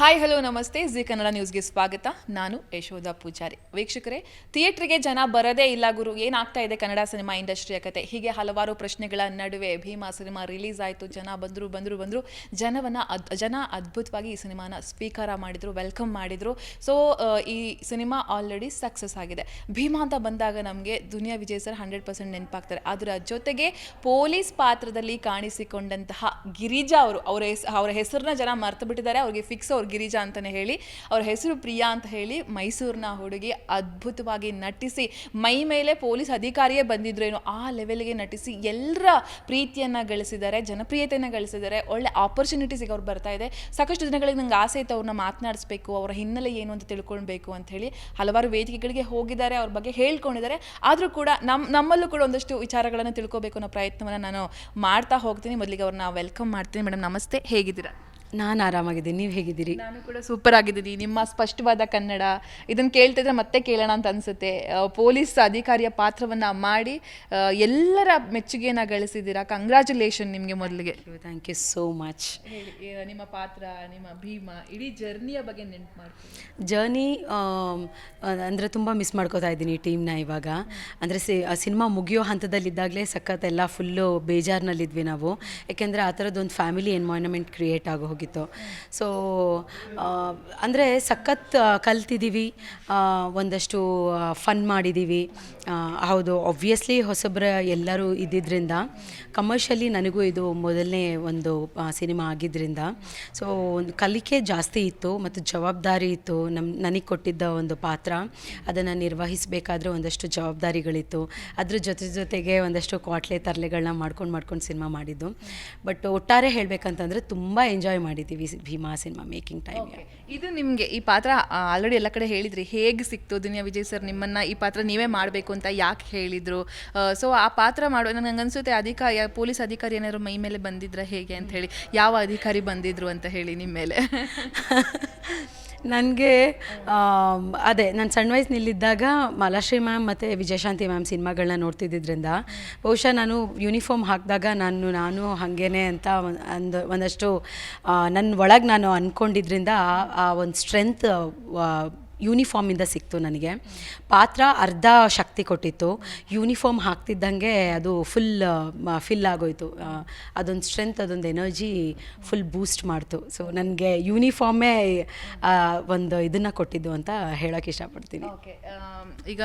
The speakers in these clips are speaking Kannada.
ಹಾಯ್ ಹಲೋ ನಮಸ್ತೆ. ಜಿ ಕನ್ನಡ ನ್ಯೂಸ್ಗೆ ಸ್ವಾಗತ. ನಾನು ಯಶೋಧ ಪೂಜಾರಿ. ವೀಕ್ಷಕರೇ, ಥಿಯೇಟ್ರಿಗೆ ಜನ ಬರದೇ ಇಲ್ಲ ಗುರು. ಏನಾಗ್ತಾ ಇದೆ ಕನ್ನಡ ಸಿನಿಮಾ ಇಂಡಸ್ಟ್ರಿಯ ಕತೆ? ಹೀಗೆ ಹಲವಾರು ಪ್ರಶ್ನೆಗಳ ನಡುವೆ ಭೀಮಾ ಸಿನಿಮಾ ರಿಲೀಸ್ ಆಯಿತು. ಜನ ಬಂದರು ಬಂದರು ಬಂದರು. ಜನವನ್ನ ಅದ್, ಜನ ಅದ್ಭುತವಾಗಿ ಈ ಸಿನಿಮಾನ ಸ್ವೀಕಾರ ಮಾಡಿದರು, ವೆಲ್ಕಮ್ ಮಾಡಿದರು. ಸೊ ಈ ಸಿನಿಮಾ ಆಲ್ರೆಡಿ ಸಕ್ಸಸ್ ಆಗಿದೆ. ಭೀಮಾ ಅಂತ ಬಂದಾಗ ನಮಗೆ Duniya Vijay sir hundred percent ನೆನಪಾಗ್ತಾರೆ. ಅದರ ಜೊತೆಗೆ ಪೊಲೀಸ್ ಪಾತ್ರದಲ್ಲಿ ಕಾಣಿಸಿಕೊಂಡಂತಹ ಗಿರಿಜಾ ಅವರು, ಅವರ ಹೆಸ್, ಅವರ ಹೆಸರನ್ನ ಜನ ಮರ್ತು ಬಿಟ್ಟಿದ್ದಾರೆ ಅವ್ರಿಗೆ ಫಿಕ್ಸ್ ಅವ್ರು ಗಿರಿಜಾ ಅಂತಲೇ ಹೇಳಿ, ಅವ್ರ ಹೆಸರು ಪ್ರಿಯಾ ಅಂತ ಹೇಳಿ ಮೈಸೂರಿನ ಹುಡುಗಿ ಅದ್ಭುತವಾಗಿ ನಟಿಸಿ, ಮೈ ಮೇಲೆ ಪೊಲೀಸ್ ಅಧಿಕಾರಿಯೇ ಬಂದಿದ್ರೇನು ಆ ಲೆವೆಲ್ಗೆ ನಟಿಸಿ ಎಲ್ಲರ ಪ್ರೀತಿಯನ್ನು ಗಳಿಸಿದ್ದಾರೆ, ಜನಪ್ರಿಯತೆಯನ್ನು ಗಳಿಸಿದ್ದಾರೆ, ಒಳ್ಳೆ ಆಪರ್ಚುನಿಟೀಸ್ ಈಗ ಅವ್ರು ಬರ್ತಾ ಇದೆ. ಸಾಕಷ್ಟು ದಿನಗಳಿಗೆ ನಂಗೆ ಆಸೆ ಇತ್ತು ಅವ್ರನ್ನ ಮಾತನಾಡಿಸ್ಬೇಕು, ಅವರ ಹಿನ್ನೆಲೆ ಏನು ಅಂತ ತಿಳ್ಕೊಳ್ಬೇಕು ಅಂತ ಹೇಳಿ ಹಲವಾರು ವೇದಿಕೆಗಳಿಗೆ ಹೋಗಿದ್ದಾರೆ, ಅವ್ರ ಬಗ್ಗೆ ಹೇಳ್ಕೊಂಡಿದ್ದಾರೆ. ಆದರೂ ಕೂಡ ನಮ್ಮ ನಮ್ಮಲ್ಲೂ ಕೂಡ ಒಂದಷ್ಟು ವಿಚಾರಗಳನ್ನು ತಿಳ್ಕೊಬೇಕು ಅನ್ನೋ ಪ್ರಯತ್ನವನ್ನು ನಾನು ಮಾಡ್ತಾ ಹೋಗ್ತೀನಿ. ಮೊದಲಿಗೆ ಅವ್ರನ್ನ ವೆಲ್ಕಮ್ ಮಾಡ್ತೀನಿ. ಮೇಡಮ್, ನಮಸ್ತೆ. ಹೇಗಿದ್ದೀರಾ? ನಾನು ಆರಾಮಾಗಿದ್ದೀನಿ ನೀವು ಹೇಗಿದ್ದೀರಿ? ನಾನು ಕೂಡ ಸೂಪರ್ ಆಗಿದ್ದೀನಿ. ನಿಮ್ಮ ಸ್ಪಷ್ಟವಾದ ಕನ್ನಡ ಇದನ್ನು ಕೇಳ್ತಿದ್ರೆ ಮತ್ತೆ ಕೇಳೋಣ ಅಂತ ಅನ್ಸುತ್ತೆ. ಪೊಲೀಸ್ ಅಧಿಕಾರಿಯ ಪಾತ್ರವನ್ನು ಮಾಡಿ ಆ, ಎಲ್ಲರ ಮೆಚ್ಚುಗೆಯನ್ನು ಗಳಿಸಿದ್ದೀರಾ? ಕಂಗ್ರ್ಯಾಚುಲೇಷನ್ ನಿಮಗೆ ಮೊದಲಿಗೆ. ಥ್ಯಾಂಕ್ ಯು ಸೋ ಮಚ್ ನಿಮ್ಮ ಪಾತ್ರ ನಿಮ್ಮ ಭೀಮ ಇಡೀ ಜರ್ನಿಯ ಬಗ್ಗೆ ನೆನ್ಪು ಮಾಡ್ತೀನಿ ಜರ್ನಿ ಅಂದರೆ ತುಂಬ ಮಿಸ್ ಮಾಡ್ಕೋತಾ ಇದ್ದೀನಿ ಈ ಟೀಮ್ನ ಇವಾಗ. ಅಂದರೆ ಸಿ ಸಿನಿಮಾ ಮುಗಿಯೋ ಹಂತದಲ್ಲಿದ್ದಾಗಲೇ ಸಖತ್ ಎಲ್ಲ ಫುಲ್ಲು ಬೇಜಾರ್ನಲ್ಲಿದ್ವಿ ನಾವು. ಯಾಕೆಂದರೆ ಆ ಥರದ್ದೊಂದು ಫ್ಯಾಮಿಲಿ ಎನ್ವೈರ್ನಮೆಂಟ್ ಕ್ರಿಯೇಟ್ ಆಗಿ ಹೋಗಿತ್ತು ಸೊ ಅಂದರೆ ಸಖತ್ ಕಲ್ತಿದ್ದೀವಿ ಒಂದಷ್ಟು ಫನ್ ಮಾಡಿದ್ದೀವಿ ಹೌದು ಆಬ್ವಿಯಸ್ಲಿ ಹೊಸಬ್ರ ಎಲ್ಲರೂ ಇದ್ದಿದ್ದರಿಂದ ಕಮರ್ಷಿಯಲಿ ನನಗೂ ಇದು ಮೊದಲನೇ ಒಂದು ಸಿನಿಮಾ ಆಗಿದ್ದರಿಂದ ಸೊ ಒಂದು ಕಲಿಕೆ ಜಾಸ್ತಿ ಇತ್ತು ಮತ್ತು ಜವಾಬ್ದಾರಿ ಇತ್ತು ನಮ್ಮ ನನಗೆ ಕೊಟ್ಟಿದ್ದ ಒಂದು ಪಾತ್ರ. ಅದನ್ನು ನಿರ್ವಹಿಸಬೇಕಾದ್ರೆ ಒಂದಷ್ಟು ಜವಾಬ್ದಾರಿಗಳಿತ್ತು. ಅದ್ರ ಜೊತೆ ಜೊತೆಗೆ ಒಂದಷ್ಟು ಕ್ವಾಟ್ಲೆ ತರಲೆಗಳನ್ನ ಮಾಡ್ಕೊಂಡು ಮಾಡ್ಕೊಂಡು ಸಿನಿಮಾ ಮಾಡಿದ್ದು. ಬಟ್ ಒಟ್ಟಾರೆ ಹೇಳಬೇಕಂತಂದರೆ ತುಂಬ ಎಂಜಾಯ್ ಮಾಡಿದ್ದೀವಿ ಭೀಮಾ ಸಿನಿಮಾ ಮೇಕಿಂಗ್ ಟೈಮ್ ಇದು ನಿಮಗೆ ಈ ಪಾತ್ರ ಆಲ್ರೆಡಿ ಎಲ್ಲ ಕಡೆ ಹೇಳಿದ್ರಿ. ಹೇಗೆ ಸಿಕ್ತು ದುನಿಯಾ ವಿಜಯ್ ಸರ್ ನಿಮ್ಮನ್ನ ಈ ಪಾತ್ರ ನೀವೇ ಮಾಡಬೇಕು ಅಂತ ಯಾಕೆ ಹೇಳಿದ್ರು? ಸೊ ಆ ಪಾತ್ರ ಮಾಡೋ ನನಗೆ ಅನ್ಸುತ್ತೆ ಅಧಿಕಾರಿ ಪೊಲೀಸ್ ಅಧಿಕಾರಿ ಏನಾದ್ರು ಮೈ ಮೇಲೆ ಬಂದಿದ್ರ ಹೇಗೆ ಅಂತ ಹೇಳಿ. ಯಾವ ಅಧಿಕಾರಿ ಬಂದಿದ್ರು ಅಂತ ಹೇಳಿ ನಿಮ್ಮ ಮೇಲೆ? ನನಗೆ ಅದೇ, ನಾನು ಸಣ್ಣ ವಯಸ್ಸಿನಲ್ಲಿದ್ದಾಗ ಮಾಲಾಶ್ರೀ ಮ್ಯಾಮ್ ಮತ್ತು ವಿಜಯಶಾಂತಿ ಮ್ಯಾಮ್ ಸಿನಿಮಾಗಳನ್ನ ನೋಡ್ತಿದ್ದಿದ್ದರಿಂದ ಬಹುಶಃ ನಾನು ಯೂನಿಫಾರ್ಮ್ ಹಾಕಿದಾಗ ನಾನು ನಾನು ಹಾಗೇನೆ ಅಂತ ಒಂದ್- ಒಂದು ಒಂದಷ್ಟು ನನ್ನ ಒಳಗೆ ನಾನು ಅಂದ್ಕೊಂಡಿದ್ರಿಂದ ಆ ಒಂದು ಸ್ಟ್ರೆಂತ್ ಯೂನಿಫಾರ್ಮಿಂದ ಸಿಕ್ತು ನನಗೆ. ಪಾತ್ರ ಅರ್ಧ ಶಕ್ತಿ ಕೊಟ್ಟಿತ್ತು. ಯೂನಿಫಾರ್ಮ್ ಹಾಕ್ತಿದ್ದಂಗೆ ಅದು ಫುಲ್ ಫಿಲ್ ಆಗೋಯ್ತು. ಅದೊಂದು ಸ್ಟ್ರೆಂತ್ ಅದೊಂದು ಎನರ್ಜಿ ಫುಲ್ ಬೂಸ್ಟ್ ಮಾಡ್ತು. ಸೊ ನನಗೆ ಯೂನಿಫಾರ್ಮೇ ಒಂದು ಇದನ್ನು ಕೊಟ್ಟಿದ್ದು ಅಂತ ಹೇಳೋಕೆ ಇಷ್ಟಪಡ್ತೀನಿ. ಓಕೆ ಈಗ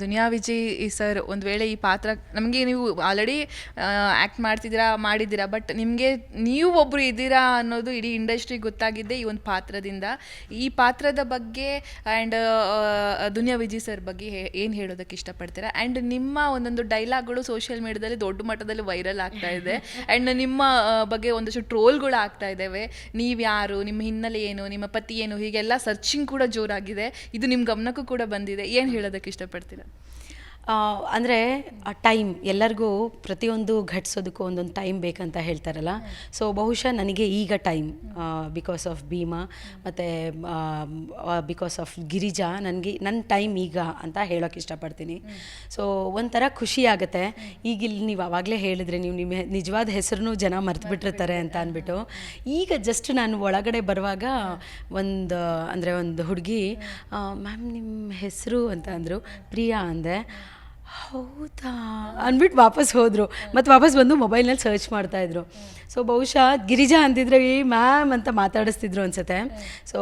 ದುನಿಯಾ ವಿಜಿ ಸರ್ ಒಂದು ವೇಳೆ ಈ ಪಾತ್ರ, ನಮಗೆ ನೀವು ಆಲ್ರೆಡಿ ಆ್ಯಕ್ಟ್ ಮಾಡ್ತಿದ್ದೀರಾ, ಮಾಡಿದ್ದೀರಾ ಬಟ್ ನಿಮಗೆ ನೀವು ಒಬ್ಬರು ಇದ್ದೀರಾ ಅನ್ನೋದು ಇಡೀ ಇಂಡಸ್ಟ್ರಿ ಗೊತ್ತಾಗಿದ್ದೆ ಈ ಒಂದು ಪಾತ್ರದಿಂದ. ಈ ಪಾತ್ರದ ಬಗ್ಗೆ ಆ್ಯಂಡ್ ದುನಿಯಾ ವಿಜಯ್ ಸರ್ ಬಗ್ಗೆ ಏನು ಹೇಳೋದಕ್ಕೆ ಇಷ್ಟಪಡ್ತೀರಾ? ಆ್ಯಂಡ್ ನಿಮ್ಮ ಒಂದೊಂದು ಡೈಲಾಗ್ಗಳು ಸೋಷಿಯಲ್ ಮೀಡಿಯಾದಲ್ಲಿ ದೊಡ್ಡ ಮಟ್ಟದಲ್ಲಿ ವೈರಲ್ ಆಗ್ತಾ ಇದೆ. ಆ್ಯಂಡ್ ನಿಮ್ಮ ಆ, ಬಗ್ಗೆ ಒಂದಷ್ಟು ಟ್ರೋಲ್ಗಳು ಆಗ್ತಾ ಇದ್ದಾವೆ ನೀವು ಯಾರು ನಿಮ್ಮ ಹಿನ್ನೆಲೆ ಏನು ನಿಮ್ಮ ಪತಿ ಏನು ಹೀಗೆಲ್ಲ ಸರ್ಚಿಂಗ್ ಕೂಡ ಜೋರಾಗಿದೆ. ಇದು ನಿಮ್ಮ ಗಮನಕ್ಕೂ ಕೂಡ ಬಂದಿದೆ. ಏನು ಹೇಳೋದಕ್ಕೆ ಇಷ್ಟಪಡ್ತೀರಾ? ಅಂದರೆ ಟೈಮ್ ಎಲ್ಲರಿಗೂ ಪ್ರತಿಯೊಂದು ಘಟಿಸೋದಕ್ಕೂ ಒಂದೊಂದು ಟೈಮ್ ಬೇಕಂತ ಹೇಳ್ತಾರಲ್ಲ. ಸೊ ಬಹುಶಃ ನನಗೆ ಈಗ ಟೈಮ್ ಬಿಕಾಸ್ ಆಫ್ ಭೀಮಾ, ಮತ್ತು ಬಿಕಾಸ್ ಆಫ್ ಗಿರಿಜಾ, ನನಗೆ ನನ್ನ ಟೈಮ್ ಈಗ ಅಂತ ಹೇಳೋಕೆ ಇಷ್ಟಪಡ್ತೀನಿ. ಸೊ ಒಂಥರ ಖುಷಿ ಆಗುತ್ತೆ. ಈಗ ಇಲ್ಲಿ ನೀವು ಆವಾಗಲೇ ಹೇಳಿದ್ರೆ ನೀವು ನಿಮ್ಮ ನಿಜವಾದ ಹೆಸರನ್ನು ಜನ ಮರ್ತು ಬಿಟ್ಟಿರ್ತಾರೆ ಅಂತ ಅಂದ್ಬಿಟ್ಟು. ಈಗ ಜಸ್ಟ್ ನಾನು ಒಳಗಡೆ ಬರುವಾಗ ಒಂದು, ಅಂದರೆ ಒಂದು ಹುಡುಗಿ ಮ್ಯಾಮ್ ನಿಮ್ಮ ಹೆಸರು ಅಂತ ಅಂದರು. ಪ್ರಿಯಾ ಅಂದೆ. ಹೌದಾ? ಅಂದ್ಬಿಟ್ಟು ವಾಪಸ್ ಹೋದರು. ಮತ್ತು ವಾಪಸ್ ಬಂದು ಮೊಬೈಲ್ನಲ್ಲಿ ಸರ್ಚ್ ಮಾಡ್ತಾಯಿದ್ರು ಸೊ ಬಹುಶಃ ಗಿರಿಜಾ ಅಂತಿದ್ರೆ ಈ ಮ್ಯಾಮ್ ಅಂತ ಮಾತಾಡಿಸ್ತಿದ್ರು ಅನ್ಸುತ್ತೆ. ಸೊ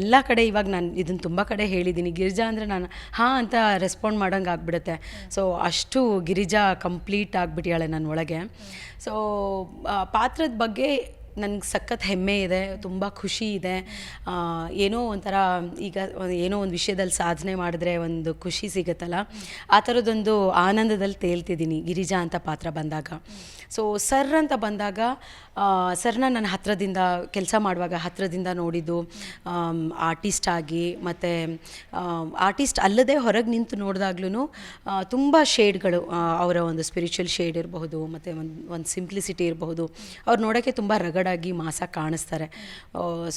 ಎಲ್ಲ ಕಡೆ ಇವಾಗ ನಾನು ಇದನ್ನು ತುಂಬ ಕಡೆ ಹೇಳಿದ್ದೀನಿ ಗಿರಿಜಾ ಅಂದರೆ ನಾನು ಹಾಂ ಅಂತ ರೆಸ್ಪಾಂಡ್ ಮಾಡೋಂಗೆ ಆಗ್ಬಿಡುತ್ತೆ. ಸೊ ಅಷ್ಟು ಗಿರಿಜಾ ಕಂಪ್ಲೀಟ್ ಆಗಿಬಿಟ್ಟಿಯಾಳೆ ನನ್ನ ಒಳಗೆ. ಸೊ ಪಾತ್ರದ ಬಗ್ಗೆ ನನಗೆ ಸಖತ್ ಹೆಮ್ಮೆ ಇದೆ, ತುಂಬ ಖುಷಿ ಇದೆ. ಏನೋ ಒಂಥರ ಈಗ ಏನೋ ಒಂದು ವಿಷಯದಲ್ಲಿ ಸಾಧನೆ ಮಾಡಿದ್ರೆ ಒಂದು ಖುಷಿ ಸಿಗುತ್ತಲ್ಲ? ಆ ಥರದ್ದೊಂದು ಆನಂದದಲ್ಲಿ ತೇಲ್ತಿದ್ದೀನಿ ಗಿರಿಜಾ ಅಂತ ಪಾತ್ರ ಬಂದಾಗ. ಸೊ ಸರ್ ಅಂತ ಬಂದಾಗ ಸರ್ನ ನಾನು ಹತ್ತಿರದಿಂದ ಕೆಲಸ ಮಾಡುವಾಗ ಹತ್ತಿರದಿಂದ ನೋಡಿದ್ದು ಆರ್ಟಿಸ್ಟ್ ಆಗಿ, ಮತ್ತು ಆರ್ಟಿಸ್ಟ್ ಅಲ್ಲದೆ ಹೊರಗೆ ನಿಂತು ನೋಡಿದಾಗ್ಲೂ ತುಂಬ ಶೇಡ್ಗಳು ಅವರ ಒಂದು ಸ್ಪಿರಿಚುವಲ್ ಶೇಡ್ ಇರಬಹುದು, ಮತ್ತು ಒಂದು ಒಂದು ಸಿಂಪ್ಲಿಸಿಟಿ ಇರಬಹುದು. ಅವ್ರು ನೋಡೋಕ್ಕೆ ತುಂಬ ರಗಡಾಗಿ ಮಾಸ ಕಾಣಿಸ್ತಾರೆ.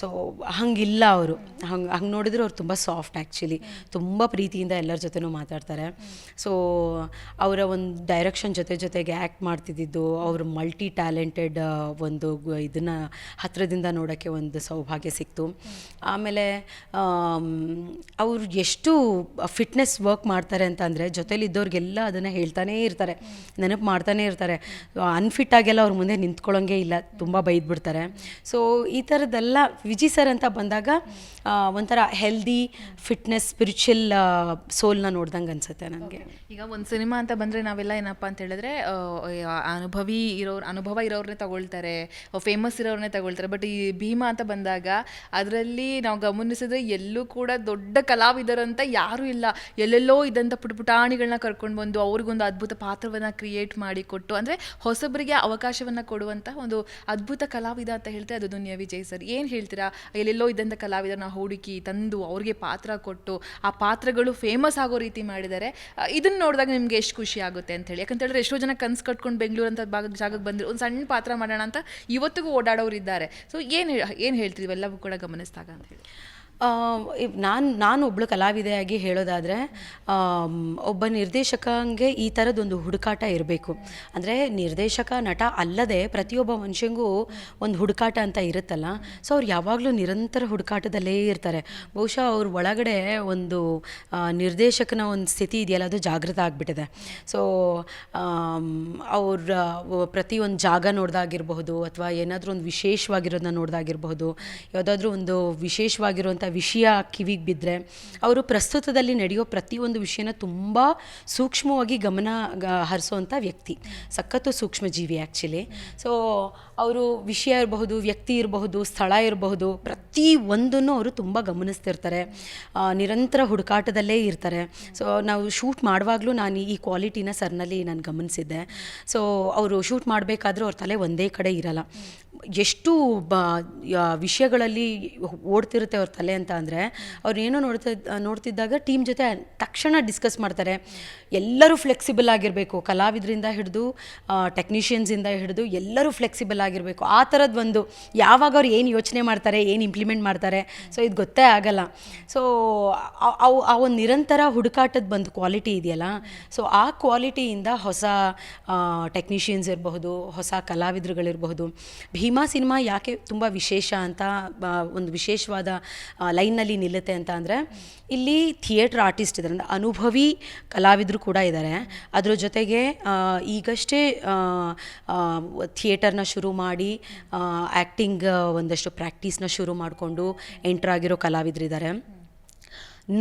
ಸೊ ಹಂಗಿಲ್ಲ ಅವರು. ಹಂಗೆ ಹಂಗೆ ನೋಡಿದ್ರೆ ಅವ್ರು ತುಂಬ ಸಾಫ್ಟ್ ಆ್ಯಕ್ಚುಲಿ ತುಂಬ ಪ್ರೀತಿಯಿಂದ ಎಲ್ಲರ ಜೊತೆನೂ ಮಾತಾಡ್ತಾರೆ. ಸೊ ಅವರ ಒಂದು ಡೈರೆಕ್ಷನ್ ಜೊತೆ ಜೊತೆಗೆ ಆ್ಯಕ್ಟ್ ಮಾಡ್ತಿದ್ದಿದ್ದು ಅವರು ಮಲ್ಟಿ ಟ್ಯಾಲೆಂಟೆಡ್ ಒಂದು ಇದನ್ನು ಹತ್ತಿರದಿಂದ ನೋಡೋಕ್ಕೆ ಒಂದು ಸೌಭಾಗ್ಯ ಸಿಕ್ತು. ಆಮೇಲೆ ಅವರು ಎಷ್ಟು ಫಿಟ್ನೆಸ್ ವರ್ಕ್ ಮಾಡ್ತಾರೆ ಅಂತ ಅಂದರೆ ಜೊತೆಲಿದ್ದವ್ರಿಗೆಲ್ಲ ಅದನ್ನು ಹೇಳ್ತಾನೇ ಇರ್ತಾರೆ. ನೆನಪು ಮಾಡ್ತಾನೆ ಇರ್ತಾರೆ. ಅನ್ಫಿಟ್ ಆಗೆಲ್ಲ ಅವ್ರ ಮುಂದೆ ನಿಂತ್ಕೊಳ್ಳೋಂಗೆ ಇಲ್ಲ ತುಂಬ ಬೈದ್ಬಿಡ್ತಾರೆ. ಸೊ ಈ ಥರದ್ದೆಲ್ಲ ವಿಜಿ ಸರ್ ಅಂತ ಬಂದಾಗ ಒಂಥರ ಹೆಲ್ದಿ ಫಿಟ್ನೆಸ್ ಸ್ಪಿರಿಚುವಲ್ ಸೋಲ್ನ ನೋಡ್ದಂಗೆ ಅನ್ಸುತ್ತೆ ನನಗೆ. ಈಗ ಒಂದು ಸಿನಿಮಾ ಅಂತ ಬಂದರೆ ನಾವೆಲ್ಲ ಏನಪ್ಪ ಅಂತ ಹೇಳಿದ್ರೆ ಆ, ಅನುಭವಿ ಇರೋರು, ಅನುಭವ ಇರೋರನ್ನೇ ತಗೊಳ್ತಾರೆ ಫೇಮಸ್ ಇರೋರನ್ನೇ ತಗೊಳ್ತಾರೆ. ಬಟ್ ಈ ಭೀಮಾ ಅಂತ ಬಂದಾಗ ಅದರಲ್ಲಿ ನಾವು ಗಮನಿಸಿದ್ರೆ ಎಲ್ಲೂ ಕೂಡ ದೊಡ್ಡ ಕಲಾವಿದರಂತ ಯಾರೂ ಇಲ್ಲ. ಎಲ್ಲೆಲ್ಲೋ ಇದ್ದಂಥ ಪುಟ ಪುಟಾಣಿಗಳನ್ನ ಕರ್ಕೊಂಡು ಬಂದು ಅವ್ರಿಗೊಂದು ಅದ್ಭುತ ಪಾತ್ರವನ್ನು ಕ್ರಿಯೇಟ್ ಮಾಡಿ ಕೊಟ್ಟು, ಅಂದರೆ ಹೊಸಬರಿಗೆ ಅವಕಾಶವನ್ನು ಕೊಡುವಂಥ ಒಂದು ಅದ್ಭುತ ಕಲಾವಿದ ಅಂತ ಹೇಳ್ತಾರೆ ಅದು ದುನಿಯಾ ವಿಜಯ್ ಸರ್. ಏನು ಹೇಳ್ತೀರಾ? ಎಲ್ಲೆಲ್ಲೋ ಇದ್ದಂಥ ಕಲಾವಿದರನ್ನ ಹುಡುಕಿ ತಂದು ಅವ್ರಿಗೆ ಪಾತ್ರ ಕೊಟ್ಟು ಆ ಪಾತ್ರಗಳು ಫೇಮಸ್ ಆಗೋ ರೀತಿ ಮಾಡಿದ್ದಾರೆ ಇದನ್ನು ನೋಡಿದಾಗ ನಿಮಗೆ ಎಷ್ಟು ಖುಷಿ ಆಗುತ್ತೆ ಅಂತ ಹೇಳಿ. ಯಾಕಂತ ಹೇಳಿದ್ರೆ ಎಷ್ಟೋ ಜನ ಕನ್ಸು ಕಟ್ಕೊಂಡು ಬೆಂಗಳೂರು ಅಂತ ಭಾಗ ಜಾಗಕ್ಕೆ ಬಂದಿರೋ ಒಂದು ಸಣ್ಣ ಪಾತ್ರ ಮಾಡೋಣ ಅಂತ ಇವತ್ತಿಗೂ ಓಡಾಡೋರು ಇದ್ದಾರೆ ಸೊ ಏನು ಏನು ಹೇಳ್ತೀವಿ ಇವೆಲ್ಲವೂ ಕೂಡ ಗಮನಿಸಿದಾಗ ಅಂತ ಹೇಳಿ. ನಾನು ನಾನು ಒಬ್ಬಳು ಕಲಾವಿದೆಯಾಗಿ ಹೇಳೋದಾದರೆ ಒಬ್ಬ ನಿರ್ದೇಶಕಂಗೆ ಈ ಥರದೊಂದು ಹುಡುಕಾಟ ಇರಬೇಕು. ಅಂದರೆ ನಿರ್ದೇಶಕ ನಟ ಅಲ್ಲದೆ ಪ್ರತಿಯೊಬ್ಬ ಮನುಷ್ಯಂಗೂ ಒಂದು ಹುಡುಕಾಟ ಅಂತ ಇರುತ್ತಲ್ಲ. ಸೊ ಅವ್ರು ಯಾವಾಗಲೂ ನಿರಂತರ ಹುಡುಕಾಟದಲ್ಲೇ ಇರ್ತಾರೆ. ಬಹುಶಃ ಅವ್ರ ಒಳಗಡೆ ಒಂದು ನಿರ್ದೇಶಕನ ಒಂದು ಸ್ಥಿತಿ ಇದೆಯಲ್ಲ, ಅದು ಜಾಗೃತ ಆಗಿಬಿಟ್ಟಿದೆ. ಸೊ ಅವ್ರ ಪ್ರತಿಯೊಂದು ಜಾಗ ನೋಡ್ದಾಗಿರಬಹುದು, ಅಥವಾ ಏನಾದರೂ ಒಂದು ವಿಶೇಷವಾಗಿರೋದನ್ನ ನೋಡ್ದಾಗಿರಬಹುದು, ಯಾವುದಾದ್ರೂ ಒಂದು ವಿಶೇಷವಾಗಿರುವಂಥ ವಿಷಯ ಕಿವಿಗೆ ಬಿದ್ದರೆ ಅವರು ಪ್ರಸ್ತುತದಲ್ಲಿ ನಡೆಯೋ ಪ್ರತಿಯೊಂದು ವಿಷಯನ ತುಂಬ ಸೂಕ್ಷ್ಮವಾಗಿ ಗಮನ ಹರಿಸುವಂಥ ವ್ಯಕ್ತಿ. ಸಖತ್ತು ಸೂಕ್ಷ್ಮ ಜೀವಿ ಆ್ಯಕ್ಚುಲಿ ಸೊ ಅವರು ವಿಷಯ ಇರಬಹುದು, ವ್ಯಕ್ತಿ ಇರಬಹುದು, ಸ್ಥಳ ಇರಬಹುದು, ಪ್ರತಿ ಒಂದನ್ನು ಅವರು ತುಂಬ ಗಮನಿಸ್ತಿರ್ತಾರೆ. ನಿರಂತರ ಹುಡುಕಾಟದಲ್ಲೇ ಇರ್ತಾರೆ. ಸೊ ನಾವು ಶೂಟ್ ಮಾಡುವಾಗಲೂ ನಾನು ಈ ಕ್ವಾಲಿಟಿನ ಸರ್ನಲ್ಲಿ ನಾನು ಗಮನಿಸಿದ್ದೆ. ಸೊ ಅವರು ಶೂಟ್ ಮಾಡಬೇಕಾದ್ರೂ ಅವ್ರ ತಲೆ ಒಂದೇ ಕಡೆ ಇರಲ್ಲ. ಎಷ್ಟು ಬ ವಿಷಯಗಳಲ್ಲಿ ಓಡ್ತಿರುತ್ತೆ ಅವ್ರ ತಲೆ ಅಂತ ಅಂದರೆ, ಅವ್ರು ಏನೋ ನೋಡ್ತಾ, ನೋಡ್ತಿದ್ದಾಗ ಟೀಮ್ ಜೊತೆ ತಕ್ಷಣ ಡಿಸ್ಕಸ್ ಮಾಡ್ತಾರೆ. ಎಲ್ಲರೂ ಫ್ಲೆಕ್ಸಿಬಲ್ ಆಗಿರಬೇಕು. ಕಲಾವಿದರಿಂದ ಹಿಡಿದು ಟೆಕ್ನಿಷಿಯನ್ಸಿಂದ ಹಿಡಿದು ಎಲ್ಲರೂ ಫ್ಲೆಕ್ಸಿಬಲ್ ಆಗಿರಬೇಕು. ಆ ಥರದ್ದು ಒಂದು ಯಾವಾಗ ಅವ್ರು ಏನು ಯೋಚನೆ ಮಾಡ್ತಾರೆ, ಏನು ಇಂಪ್ಲಿಮೆಂಟ್ ಮಾಡ್ತಾರೆ ಸೊ ಇದು ಗೊತ್ತೇ ಆಗಲ್ಲ. ಸೊ ಅವು, ಆ ಒಂದು ನಿರಂತರ ಹುಡುಕಾಟದ ಬಂದು ಕ್ವಾಲಿಟಿ ಇದೆಯಲ್ಲ ಸೊ ಆ ಕ್ವಾಲಿಟಿಯಿಂದ ಹೊಸ ಟೆಕ್ನಿಷಿಯನ್ಸ್ ಇರಬಹುದು, ಹೊಸ ಕಲಾವಿದರುಗಳಿರಬಹುದು. ಭೀಮಾ ಸಿನಿಮಾ ಯಾಕೆ ತುಂಬ ವಿಶೇಷ ಅಂತ ಒಂದು ವಿಶೇಷವಾದ ಲೈನ್ನಲ್ಲಿ ನಿಲ್ಲುತ್ತೆ ಅಂತ ಅಂದರೆ, ಇಲ್ಲಿ ಥಿಯೇಟ್ರ್ ಆರ್ಟಿಸ್ಟ್ ಇದ್ದಾರೆ ಅಂದರೆ ಅನುಭವಿ ಕಲಾವಿದರು ಕೂಡ ಇದ್ದಾರೆ ಅದರ ಜೊತೆಗೆ ಈಗಷ್ಟೇ ಥಿಯೇಟರ್ನ ಶುರು ಮಾಡಿ ಆ್ಯಕ್ಟಿಂಗ್ ಒಂದಷ್ಟು ಪ್ರಾಕ್ಟೀಸ್ನ ಶುರು ಮಾಡಿಕೊಂಡು ಎಂಟ್ರಾಗಿರೋ ಕಲಾವಿದರಿದ್ದಾರೆ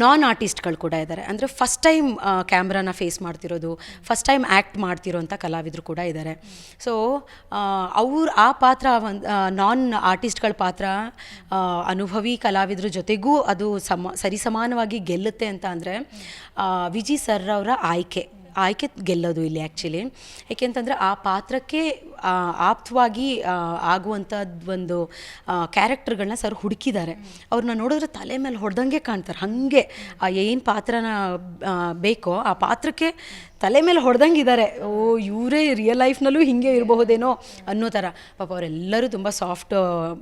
ನಾನ್ ಆರ್ಟಿಸ್ಟ್ಗಳು ಕೂಡ ಇದ್ದಾರೆ ಅಂದರೆ ಫಸ್ಟ್ ಟೈಮ್ ಕ್ಯಾಮ್ರಾನ ಫೇಸ್ ಮಾಡ್ತಿರೋದು ಫಸ್ಟ್ ಟೈಮ್ ಆ್ಯಕ್ಟ್ ಮಾಡ್ತಿರೋಂಥ ಕಲಾವಿದರು ಕೂಡ ಇದ್ದಾರೆ ಸೊ ಅವ್ರ, ಆ ಪಾತ್ರ ಒಂದು ನಾನ್ ಆರ್ಟಿಸ್ಟ್ಗಳ ಪಾತ್ರ ಅನುಭವಿ ಕಲಾವಿದರ ಜೊತೆಗೂ ಅದು ಸಮ, ಸರಿಸಮಾನವಾಗಿ ಗೆಲ್ಲುತ್ತೆ ಅಂತ ಅಂದರೆ ವಿಜಿ ಸರ್ ಅವರ ಆಯ್ಕೆ. ಆಯ್ಕೆ ಗೆಲ್ಲೋದು ಇಲ್ಲಿ ಆ್ಯಕ್ಚುಲಿ ಏಕೆಂತಂದರೆ ಆ ಪಾತ್ರಕ್ಕೆ ಆಪ್ತವಾಗಿ ಆ, ಆಗುವಂಥದ್ದು ಒಂದು ಕ್ಯಾರೆಕ್ಟರ್ಗಳನ್ನ ಸರ್ ಹುಡುಕಿದ್ದಾರೆ. ಅವ್ರನ್ನ ನೋಡಿದ್ರೆ ತಲೆ ಮೇಲೆ ಹೊಡೆದಂಗೆ ಕಾಣ್ತಾರೆ. ಹಾಗೆ ಏನು ಪಾತ್ರನ ಬೇಕೋ ಆ ಪಾತ್ರಕ್ಕೆ ತಲೆ ಮೇಲೆ ಹೊಡೆದಂಗಿದ್ದಾರೆ. ಓ ಇವರೇ ರಿಯಲ್ ಲೈಫ್ನಲ್ಲೂ ಹಿಂಗೆ ಇರಬಹುದೇನೋ ಅನ್ನೋ ಥರ. ಪಾಪ ಅವರೆಲ್ಲರೂ ತುಂಬ ಸಾಫ್ಟ್